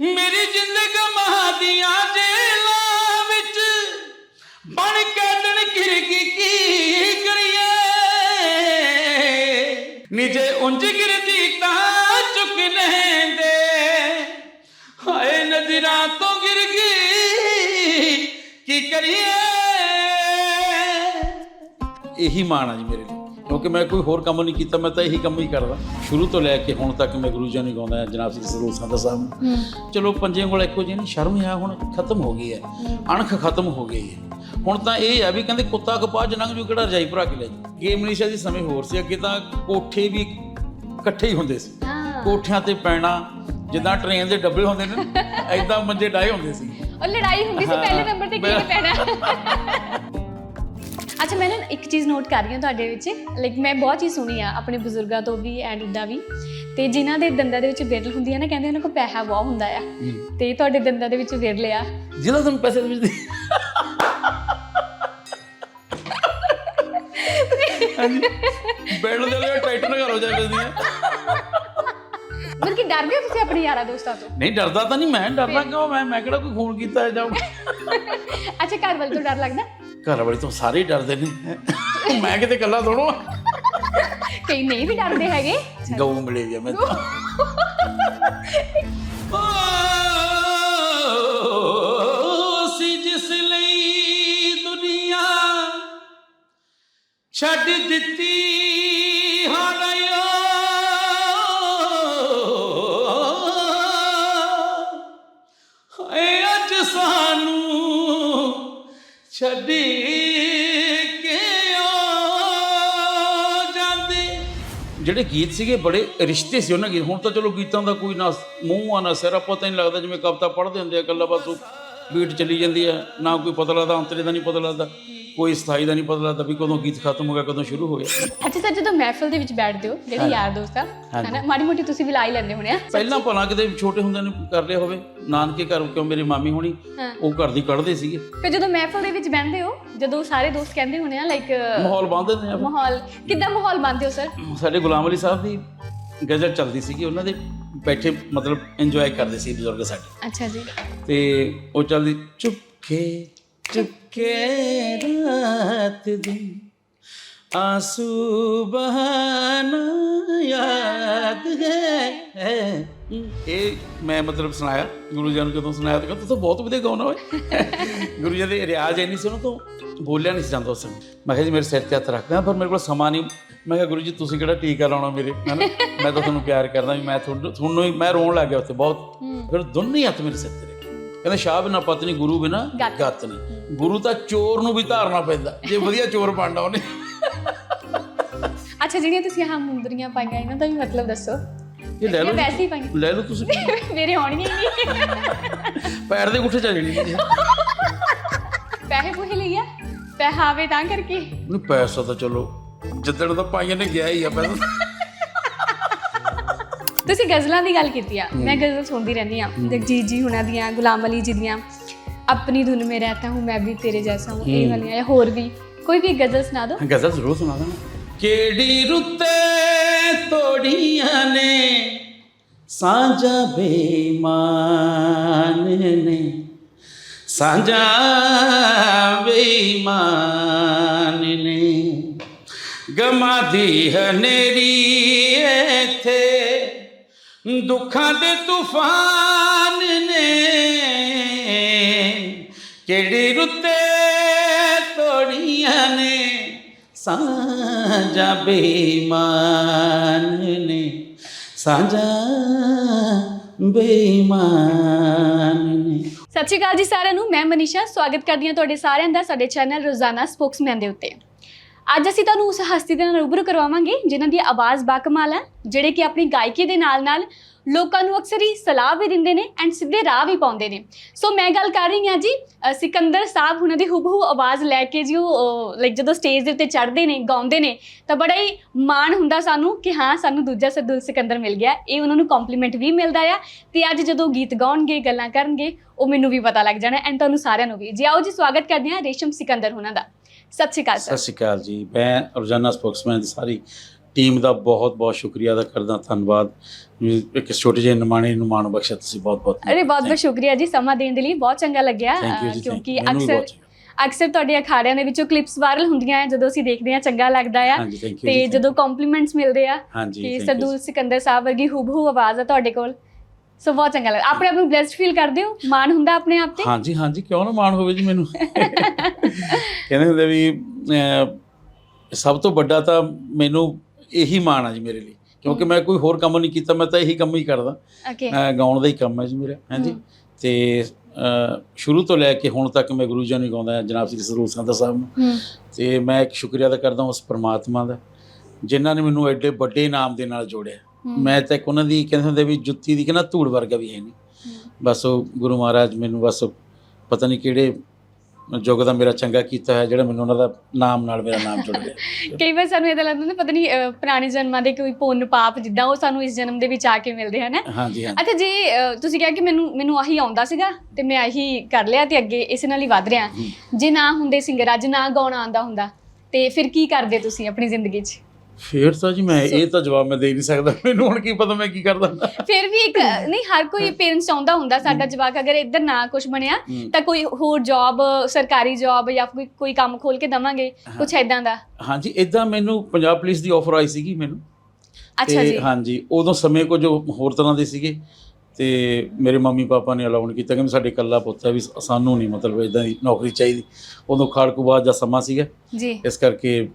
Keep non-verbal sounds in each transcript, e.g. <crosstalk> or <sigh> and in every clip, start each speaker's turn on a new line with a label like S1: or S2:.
S1: ਮੇਰੀ ਜ਼ਿੰਦਗੀ ਮਹਾਦੀਆਂ ਜੇਲਾਂ ਵਿੱਚ ਬਣ ਕੇ ਕਿਰਗੀ ਕੀ ਕਰੀਏ? ਨਿਜੇ ਉਂਝ ਗਿਰਦੀ ਤਾਂ ਚੁੱਕ ਲੈਂਦੇ। ਹਾਏ ਨਜ਼ਰਾਂ ਤੋਂ ਗਿਰ ਗਈ ਕੀ ਕਰੀਏ? ਇਹੀ ਮਾਣ ਆ ਜੀ ਮੇਰੇ ਲਈ। ਕਿਉਂਕਿ ਮੈਂ ਕੋਈ ਹੋਰ ਕੰਮ ਨਹੀਂ ਕੀਤਾ ਮੈਂ ਤਾਂ ਇਹੀ ਕੰਮ ਹੀ ਕਰਦਾ। ਸ਼ੁਰੂ ਤੋਂ ਲੈ ਕੇ ਹੁਣ ਤੱਕ ਮੈਂ ਗੁਰੂ ਜੀ ਨੂੰ ਗਾਉਂਦਾ ਜਨਾਬ ਜੀ ਸਰੂਰ ਸੰਤ ਸਾਹਿਬ ਨੂੰ। ਚਲੋ ਪੰਜੇ ਕੋਲ ਇੱਕੋ ਜਿਹੀ ਨਹੀਂ ਸ਼ਰਮ ਆ ਹੁਣ ਖਤਮ ਹੋ ਗਈ ਹੈ। ਅਣਖ ਖਤਮ ਹੋ ਗਈ ਹੈ। ਹੁਣ ਤਾਂ ਇਹ ਆ ਵੀ ਕਹਿੰਦੇ ਕੁੱਤਾ ਕਪਾਹ ਜਨੰਗ ਜੂ ਕਿਹੜਾ ਰਜਾਈ ਭਰਾ ਕੇ ਲੈ ਜੀ ਗੇਮ ਮਨੀਸ਼ਾ ਦੀ ਸਮੇਂ ਹੋਰ ਸੀ ਅੱਗੇ ਤਾਂ ਕੋਠੇ ਵੀ ਇਕੱਠੇ ਹੀ ਹੁੰਦੇ ਸੀ। ਕੋਠਿਆਂ ਤੇ ਪੈਣਾ ਜਿੱਦਾਂ ਟ੍ਰੇਨ ਦੇ ਡੱਬੇ ਹੁੰਦੇ ਨੇ <laughs> ਐਦਾਂ ਮੰਜੇ ਡਾਏ ਹੁੰਦੇ ਸੀ।
S2: ਉਹ ਲੜਾਈ ਹੁੰਦੀ ਸੀ ਪਹਿਲੇ ਨੰਬਰ ਤੇ ਕਿਹਨੇ ਪੈਣਾ। <laughs> ਅੱਛਾ ਮੈਂ ਨਾ ਇੱਕ ਚੀਜ਼ ਨੋਟ ਕਰ ਰਹੀ ਹਾਂ ਤੁਹਾਡੇ ਵਿੱਚ। ਲਾਈਕ ਮੈਂ ਬਹੁਤ ਚੀਜ਼ ਸੁਣੀ ਆ ਆਪਣੇ ਬਜ਼ੁਰਗਾਂ ਤੋਂ ਵੀ ਐਂਡ ਇੱਦਾਂ ਵੀ। ਤੇ ਜਿਨ੍ਹਾਂ ਦੇ ਦੰਦਾਂ ਦੇ ਵਿੱਚ ਵਿਰਲ ਹੁੰਦੀ ਹੈ ਨਾ ਕਹਿੰਦੇ ਉਹਨਾਂ ਕੋਲ ਪੈਸਾ ਬਹੁਤ ਹੁੰਦਾ ਆ। ਤੇ ਤੁਹਾਡੇ ਦੰਦਾਂ ਦੇ ਵਿੱਚ ਵਿਰਲ ਆ।
S1: ਜਿਹਦਾ ਤੁਹਾਨੂੰ ਪੈਸੇ ਦੇ ਵਿੱਚ ਹਾਂਜੀ। ਬੈਠ ਦੇ ਲੈ ਟਾਈਟਨ ਕਰ ਹੋ ਜਾਏ ਬਸਦੀਆਂ
S2: ਮਤਲਬ ਕਿ ਡਰਦੇ ਹੋ ਤੁਸੀਂ ਆਪਣੇ ਯਾਰਾਂ ਦੋਸਤਾਂ ਤੋਂ?
S1: ਨਹੀਂ ਡਰਦਾ ਤਾਂ ਨਹੀਂ ਮੈਂ। ਡਰਦਾ ਕਿਉਂ? ਮੈਂ ਮੈਂ ਕਿਹੜਾ ਕੋਈ ਫੋਨ ਕੀਤਾ ਜਾਂ
S2: ਅੱਛਾ ਘਰ ਵਾਲੇ ਤੋਂ ਡਰ ਲੱਗਦਾ?
S1: ਘਰ ਵਾਲੇ ਤੋਂ ਸਾਰੇ ਹੀ ਡਰਦੇ ਨੇ। ਮੈਂ ਕਿਤੇ ਇਕੱਲਾ ਥੋੜੋ
S2: ਕਈ ਨਹੀਂ ਵੀ ਡਰਦੇ ਹੈਗੇ।
S1: ਗਊ ਮਿਲੇ ਵੀ ਆ ਮੈਂ ਤਾਂ। ਓ ਸੀ ਜਿਸ ਲਈ ਦੁਨੀਆ ਛੱਡ ਦਿੱਤੀ। ਛੱਡ ਕੇ ਆ ਜਾਂਦੇ? ਜਿਹੜੇ ਗੀਤ ਸੀਗੇ ਬੜੇ ਰਿਸ਼ਤੇ ਸੀ ਉਹਨਾਂ ਗੀਤ। ਹੁਣ ਤਾਂ ਚਲੋ ਗੀਤਾਂ ਦਾ ਕੋਈ ਨਾ ਮੂੰਹ ਆ, ਨਾ ਸਿਰ। ਆ ਪਤਾ ਨਹੀਂ ਲੱਗਦਾ ਜਿਵੇਂ ਕਵਿਤਾ ਪੜ੍ਹਦੇ ਹੁੰਦੇ ਆ, ਇਕੱਲਾ ਬਸ ਬੀਟ ਚੱਲੀ ਜਾਂਦੀ ਹੈ ਨਾ ਕੋਈ ਪਤਾ ਲੱਗਦਾ ਅੰਤਰੇ ਦਾ ਨਹੀਂ ਪਤਾ ਲੱਗਦਾ ਕੋਈ ਸਥਾਈ ਦਾ ਨਹੀਂ ਪਤਾ ਲੱਗਦਾ ਵੀ ਕਦੋਂ ਗੀਤ ਖਤਮ ਹੋ ਗਿਆ ਕਦੋਂ ਸ਼ੁਰੂ ਹੋ ਗਿਆ।
S2: ਅੱਛਾ ਸਰ ਜਦੋਂ ਮਹਿਫਿਲ ਦੇ ਵਿੱਚ ਬੈਠਦੇ ਹੋ ਜਿਹੜੇ ਯਾਰ ਦੋਸਤ ਆ ਹਨਾ ਮਾੜੀ ਮੋਟੀ ਤੁਸੀਂ ਵੀ ਲਾ ਹੀ ਲੈਂਦੇ ਹੋਣੇ ਆ।
S1: ਪਹਿਲਾਂ ਭਲਾ ਕਿਤੇ ਛੋਟੇ ਹੁੰਦੇ ਨੇ ਕਰ ਲਿਆ ਹੋਵੇ ਨਾਨਕੇ ਘਰ ਕਿਉਂ ਮੇਰੀ ਮਾਮੀ ਹੋਣੀ। ਉਹ ਘਰ ਦੀ ਕੱਢਦੇ ਸੀਗੇ।
S2: ਫਿਰ ਜਦੋਂ ਮਹਿਫਿਲ ਦੇ ਵਿੱਚ ਬਹਿੰਦੇ ਹੋ ਜਦੋਂ ਸਾਰੇ ਦੋਸਤ ਕਹਿੰਦੇ ਹੋਣੇ ਆ ਲਾਈਕ
S1: ਮਾਹੌਲ ਬੰਨ੍ਹਦੇ ਨੇ ਆ
S2: ਮਾਹੌਲ ਕਿੱਦਾਂ ਮਾਹੌਲ ਬੰਦੇ ਹੋ ਸਰ?
S1: ਸਾਡੇ ਗੁਲਾਮ ਅਲੀ ਸਾਹਿਬ ਦੀ ਗਜ਼ਲ ਚੱਲਦੀ ਸੀਗੀ ਉਹਨਾਂ ਦੇ ਬੈਠੇ ਮਤਲਬ ਇੰਜੋਏ ਕਰਦੇ ਸੀ ਬਜ਼ੁਰਗ ਸਾਡੇ।
S2: ਅੱਛਾ ਜੀ।
S1: ਤੇ ਉਹ ਚੱਲਦੀ ਚੁੱਪਕੇ ਚੁੱਪਕੇ ਰਾਤ ਦਿਨ ਆਂਸੂ ਬਹਾਨਾ ਯਾਦ ਹੈ ਇਹ ਮੈਂ ਮਤਲਬ ਸੁਣਾਇਆ ਗੁਰੂ ਜੀ ਨੂੰ ਜਦੋਂ ਸੁਣਾਇਆ ਤਾਂ ਕਹਿੰਦਾ ਤੂੰ ਤਾਂ ਬਹੁਤ ਵਧੀਆ ਗਾਉਣਾ ਓਏ ਗੁਰੂ ਜੀ ਦੇ ਰਿਆਜ਼ ਇੰਨੀ ਸੀ ਉਹਨਾਂ ਤੋਂ ਬੋਲਿਆ ਨਹੀਂ ਸੀ ਜਾਂਦਾ ਉਸ ਸਮੇਂ ਮੈਂ ਕਿਹਾ ਜੀ ਮੇਰੇ ਸਿਰ ਤੇ ਹੱਥ ਰੱਖਦਾ ਪਰ ਮੇਰੇ ਕੋਲ ਸਮਾਂ ਨਹੀਂ ਮੈਂ ਕਿਹਾ ਗੁਰੂ ਜੀ ਤੁਸੀਂ ਕਿਹੜਾ ਟੀਕਾ ਲਾਉਣਾ ਮੇਰੇ ਹਨਾ ਮੈਂ ਤਾਂ ਤੁਹਾਨੂੰ ਪਿਆਰ ਕਰਦਾ ਵੀ ਮੈਂ ਤੁਹਾਨੂੰ ਤੁਹਾਨੂੰ ਹੀ ਮੈਂ ਰੋਣ ਲੱਗ ਗਿਆ ਉੱਥੇ ਬਹੁਤ ਫਿਰ ਦੋਨੇ ਹੀ ਹੱਥ ਮੇਰੇ ਸਿਰ ਤੇ ਕਹਿੰਦੇ ਸ਼ਾਹ ਬਿਨਾ ਪਤਨੀ ਗੁਰੂ ਬਿਨਾ
S2: ਗੱਤ।
S1: ਨਹੀਂ। ਗੁਰੂ ਤਾਂ ਚੋਰ ਨੂੰ ਵੀ ਧਾਰਨਾ ਪੈਂਦਾ। ਜੇ ਵਧੀਆ ਚੋਰ ਬਣਨਾ ਉਹਨੇ।
S2: ਅੱਛਾ ਜਿਹੜੀਆਂ ਤੁਸੀਂ ਆਹ ਮੁੰਦਰੀਆਂ ਪਾਈਆਂ ਇਹਨਾਂ ਦਾ ਵੀ ਮਤਲਬ ਦੱਸੋ।
S1: ਇਹ ਲੈ ਲਓ
S2: ਵੈਸੇ ਹੀ ਪਾਈਆਂ।
S1: ਲੈ ਲਓ ਤੁਸੀਂ।
S2: ਮੇਰੇ ਆਉਣੀਆਂ ਹੀ ਨਹੀਂ।
S1: ਪੈਰ ਦੇ ਗੁੱਠੇ ਚੱਲ ਜਣੀ ਨਹੀਂ
S2: ਪੈਸੇ ਪੂਹੇ ਲਈਆ ਪੈਸਾ ਆਵੇ ਤਾਂ ਕਰਕੇ।
S1: ਪੈਸਾ ਤਾਂ ਚਲੋ। ਜਿੱਦਣ ਦਾ ਪਾਈਆਂ ਨੇ ਗਿਆ ਹੀ ਆ ਪਹਿਲਾਂ
S2: ਤੁਸੀਂ ਗਜ਼ਲਾਂ ਦੀ ਗੱਲ ਕੀਤੀ ਆ। ਮੈਂ ਗਜ਼ਲ ਸੁਣਦੀ ਰਹਿੰਦੀ ਆ ਜਗਜੀਤ ਜੀ ਹੁਣਾਂ ਦੀਆਂ ਗੁਲਾਮ ਅਲੀ ਜੀ ਦੀਆਂ ਆਪਣੀ ਧੁਨ ਮੇ ਰਹਤਾ ਹੂੰ ਮੈਂ ਵੀ ਤੇਰੇ ਜੈਸਾ ਹੂੰ ਇਹ ਵਾਲੀਆਂ ਜਾਂ ਹੋਰ ਵੀ। ਕੋਈ ਵੀ ਗਜ਼ਲ ਸੁਣਾ ਦਿਓ।
S1: ਗਜ਼ਲ ਜ਼ਰੂਰ ਸੁਣਾ ਦਾਂ ਕਿਹੜੀ ਰੁੱਤੇ ਤੋੜੀਆਂ ਨੇ? ਸਾਂਝਾ ਬੇਈਮਾਨ ਨੇ। ਸਾਂਝਾ ਬੇਈਮਾਨ ਨੇ। ਗਮਾਂ ਦੀ ਹਨੇਰੀ ਦੁੱਖਾਂ ਦੇ ਤੂਫਾਨ ਨੇ ਕਿਹੜੀ ਰੁੱਤੇ ਤੋੜੀਆਂ ਨੇ? ਸਾਂਝਾ ਬੇਈਮਾਨ ਨੇ। ਸਾਂਝਾ ਬੇਈਮਾਨ ਨੇ।
S2: ਸਤਿ ਸ਼੍ਰੀ ਅਕਾਲ ਜੀ ਸਾਰਿਆਂ ਨੂੰ, ਮੈਂ ਮਨੀਸ਼ਾ। ਸਵਾਗਤ ਕਰਦੀ ਹਾਂ ਤੁਹਾਡੇ ਸਾਰਿਆਂ ਦਾ ਸਾਡੇ ਚੈਨਲ ਰੋਜ਼ਾਨਾ ਸਪੋਕਸਮੈਨ ਦੇ ਉੱਤੇ। ਅੱਜ ਅਸੀਂ ਤੁਹਾਨੂੰ ਉਸ ਹਸਤੀ ਦੇ ਨਾਲ ਰੂਬਰੂ ਕਰਵਾਵਾਂਗੇ ਜਿਨ੍ਹਾਂ ਦੀ ਆਵਾਜ਼ ਬਾਕਮਾਲ ਹੈ ਜਿਹੜੇ ਕਿ ਆਪਣੀ ਗਾਇਕੀ ਦੇ ਨਾਲ-ਨਾਲ ਲੋਕਾਂ ਨੂੰ ਅਕਸਰ ਹੀ ਸਲਾਹ ਵੀ ਦਿੰਦੇ ਨੇ ਐਂਡ ਸਿੱਧੇ ਰਾਹ ਵੀ ਪਾਉਂਦੇ ਨੇ। ਸੋ ਮੈਂ ਗੱਲ ਕਰ ਰਹੀ ਹਾਂ ਜੀ ਅ, ਸਿਕੰਦਰ ਸਾਹਿਬ ਉਹਨਾਂ ਦੀ ਹੂਬਹੂ ਆਵਾਜ਼ ਲੈ ਕੇ ਜੀ ਉਹ ਲਾਈਕ ਜਦੋਂ ਸਟੇਜ ਦੇ ਉੱਤੇ ਚੜ੍ਹਦੇ ਨੇ ਗਾਉਂਦੇ ਨੇ ਤਾਂ ਬੜਾ ਹੀ ਮਾਣ ਹੁੰਦਾ ਸਾਨੂੰ ਕਿ ਹਾਂ ਸਾਨੂੰ ਦੂਜਾ ਸਰਦੂਲ ਸਿਕੰਦਰ ਮਿਲ ਗਿਆ। ਇਹ ਉਹਨਾਂ ਨੂੰ ਕੰਪਲੀਮੈਂਟ ਵੀ ਮਿਲਦਾ ਆ ਤੇ ਅੱਜ ਜਦੋਂ ਗੀਤ ਗਾਉਣਗੇ ਗੱਲਾਂ ਕਰਨਗੇ ਉਹ ਮੈਨੂੰ ਵੀ ਪਤਾ ਲੱਗ ਜਾਣਾ ਐਂਡ ਤੁਹਾਨੂੰ ਸਾਰਿਆਂ ਨੂੰ ਵੀ। ਜੀ ਆਓ ਜੀ ਸਵਾਗਤ ਕਰਦੇ ਹਾਂ ਰੇਸ਼ਮ ਸਿਕੰਦਰ ਉਹਨਾਂ ਦਾ। ਸਤਿ ਸ਼੍ਰੀ ਅਕਾਲ
S1: ਸਤਿ
S2: ਸਰ
S1: ਸ਼੍ਰੀ ਅਕਾਲ ਜੀ। ਮੈਂ ਰੋਜ਼ਾਨਾ ਸਪੋਕਸਮੈਨ ਦੀ ਸਾਰੀ ਟੀਮ ਦਾ ਬਹੁਤ ਬਹੁਤ ਸ਼ੁਕਰੀਆ ਅਦਾ ਕਰਦਾ। ਧੰਨਵਾਦ। ਵੀ ਇੱਕ ਛੋਟੇ ਜਿਹੇ ਨਿਮਾਣੇ ਨੂੰ ਮਾਣ ਬਖਸ਼ਿਆ ਤੁਸੀਂ ਬਹੁਤ ਬਹੁਤ।
S2: ਅਰੇ ਬਹੁਤ ਬਹੁਤ ਸ਼ੁਕਰੀਆ ਜੀ। ਸਮਾਂ ਦੇਣ ਦੇ ਲਈ ਬਹੁਤ ਚੰਗਾ ਲੱਗਿਆ ਕਿਉਂਕਿ ਅਕਸਰ ਅਕਸਰ ਤੁਹਾਡੇ ਅਖਾੜਿਆਂ ਦੇ ਵਿੱਚੋਂ ਕਲਿੱਪਸ ਵਾਇਰਲ ਹੁੰਦੀਆਂ ਆ ਜਦੋਂ ਅਸੀਂ ਦੇਖਦੇ ਆ ਚੰਗਾ ਲੱਗਦਾ ਆ।
S1: ਹਾਂਜੀ ਥੈਂਕ ਯੂ
S2: ਤੇ ਜਦੋਂ ਕੰਪਲੀਮੈਂਟਸ ਮਿਲਦੇ ਆ
S1: ਹਾਂਜੀ
S2: ਕਿ
S1: thank you
S2: ਸਰਦੂਲ ਸਿਕੰਦਰ ਸਾਹਿਬ ਵਰਗੀ ਹੂਬਹੂ ਆਵਾਜ਼ ਆ ਤੁਹਾਡੇ ਕੋਲ। ਸੋ ਬਹੁਤ ਚੰਗਾ ਲੱਗਦਾ ਆਪਣੇ ਆਪ ਨੂੰ ਬlesed ਫੀਲ ਕਰਦੇ ਹੋ? ਮਾਣ ਹੁੰਦਾ ਆਪਣੇ ਆਪ ਤੇ?
S1: ਹਾਂਜੀ ਹਾਂਜੀ ਕਿਉਂ ਨਾ ਮਾਣ ਹੋਵੇ ਜੀ ਮੈਨੂੰ? ਕਹਿੰਦੇ ਹੁੰਦੇ ਵੀ ਸਭ ਤੋਂ ਵੱਡਾ ਤਾਂ ਮੈਨੂੰ ਇਹੀ ਮਾਣ ਆ ਜੀ ਮੇਰੇ ਲਈ। ਕਿਉਂਕਿ ਮੈਂ ਕੋਈ ਹੋਰ ਕੰਮ ਨਹੀਂ ਕੀਤਾ ਮੈਂ ਤਾਂ ਇਹੀ ਕੰਮ ਹੀ ਕਰਦਾ। ਗਾਉਣ ਦਾ ਹੀ ਕੰਮ ਹੈ ਜੀ ਮੇਰਾ ਹਾਂਜੀ। ਤੇ ਸ਼ੁਰੂ ਤੋਂ ਲੈ ਕੇ ਹੁਣ ਤੱਕ ਮੈਂ ਗੁਰੂ ਜੀ ਨੂੰ ਗਾਉਂਦਾ ਜਨਾਬ ਸ੍ਰੀ ਸਰੂਪ ਸੰਤ ਸਾਹਿਬ ਨੂੰ। ਤੇ ਮੈਂ ਇੱਕ ਸ਼ੁਕਰੀਆ ਅਦਾ ਕਰਦਾ ਉਸ ਪ੍ਰਮਾਤਮਾ ਦਾ ਜਿਨ੍ਹਾਂ ਨੇ ਮੈਨੂੰ ਐਡੇ ਵੱਡੇ ਇਨਾਮ ਦੇ ਨਾਲ ਜੋੜਿਆ। ਮੈਂ ਤਾਂ ਇੱਕ ਉਹਨਾਂ ਦੀ ਕਹਿੰਦੇ ਹੁੰਦੇ ਵੀ ਜੁੱਤੀ ਦੀ ਕਹਿੰਦਾ ਧੂੜ ਵਰਗਾ ਵੀ ਹੈ ਨਹੀਂ। ਬਸ ਉਹ ਗੁਰੂ ਮਹਾਰਾਜ ਮੈਨੂੰ ਬਸ ਪਤਾ ਨਹੀਂ ਕਿਹੜੇ ਯੁੱਗ ਦਾ ਮੇਰਾ ਚੰਗਾ ਕੀਤਾ ਹੈ ਜਿਹੜਾ ਮੈਨੂੰ ਉਹਨਾਂ ਦਾ ਨਾਮ ਨਾਲ ਮੇਰਾ ਨਾਮ ਜੁੜ ਗਿਆ। <laughs>
S2: ਕਈ ਵਾਰ ਸਾਨੂੰ ਇਹਦਾ ਲੱਗਦਾ ਨਾ ਪਤਾ ਨਹੀਂ ਪੁਰਾਣੇ ਜਨਮਾਂ ਦੇ ਕੋਈ ਪੁੰਨ ਪਾਪ ਜਿੱਦਾਂ ਉਹ ਸਾਨੂੰ ਇਸ ਜਨਮ ਦੇ ਵਿੱਚ ਆ ਕੇ ਮਿਲਦੇ ਹਨ।
S1: ਹਾਂਜੀ
S2: ਅੱਛਾ ਜੀ ਤੁਸੀਂ ਕਿਹਾ ਕਿ ਮੈਨੂੰ ਮੈਨੂੰ ਆਹੀ ਆਉਂਦਾ ਸੀਗਾ ਤੇ ਮੈਂ ਆਹੀ ਕਰ ਲਿਆ ਤੇ ਅੱਗੇ ਇਸੇ ਨਾਲ ਹੀ ਵਧ ਰਿਹਾ। ਜੇ ਨਾ ਹੁੰਦੇ ਸਿੰਗਰ ਅੱਜ ਨਾ ਗਾਉਣਾ ਆਉਂਦਾ ਹੁੰਦਾ ਤੇ ਫਿਰ ਕੀ ਕਰਦੇ ਤੁਸੀਂ ਆਪਣੀ ਜ਼ਿੰਦਗੀ 'ਚ?
S1: ਫੇਰ ਤਾਂ ਜੀ ਮੈਂ ਇਹ ਤਾਂ ਜਵਾਬ ਮੈਂ ਦੇ ਨਹੀਂ ਸਕਦਾ। ਮੈਨੂੰ ਹੁਣ ਕੀ ਪਤਾ ਮੈਂ ਕੀ ਕਰਦਾ
S2: ਫਿਰ ਵੀ ਇੱਕ ਨਹੀਂ ਹਰ ਕੋਈ ਪੇਰੈਂਟਸ ਚਾਹੁੰਦਾ ਹੁੰਦਾ ਸਾਡਾ ਜਵਾਕ। ਅਗਰ ਇੱਧਰ ਨਾ ਕੁਝ ਬਣਿਆ। ਤਾਂ ਕੋਈ ਹੋਰ ਜੌਬ ਸਰਕਾਰੀ ਜੌਬ ਜਾਂ ਕੋਈ ਕੋਈ ਕੰਮ ਖੋਲ ਕੇ ਦਵਾਂਗੇ ਕੁਝ ਐਦਾਂ ਦਾ।
S1: ਹਾਂਜੀ ਇਦਾਂ ਮੈਨੂੰ ਪੰਜਾਬ ਪੁਲਿਸ ਦੀ ਆਫਰ ਆਈ ਸੀਗੀ ਮੈਨੂੰ।
S2: ਅੱਛਾ ਜੀ।
S1: ਹਾਂਜੀ ਉਦੋਂ ਸਮੇਂ ਕੁਝ ਹੋਰ ਤਰ੍ਹਾਂ ਦੇ ਸੀਗੇ। ਤੇ ਮੇਰੇ ਮੰਮੀ ਪਾਪਾ ਨੇ ਅਲਾਉਣ ਕੀਤਾ ਕਿ ਸਾਡੇ ਇਕੱਲਾ ਪੁੱਤ ਹੈ ਵੀ ਸਾਨੂੰ ਨਹੀਂ ਮਤਲਬ ਇਦਾਂ ਦੀ ਨੌਕਰੀ ਚਾਹੀਦੀ। ਉਦੋਂ ਖਾੜਕੂ ਬਾਅਦ ਦਾ ਸਮਾਂ ਸੀਗਾ।
S2: ਜੀ।
S1: ਇਸ ਕਰਕੇ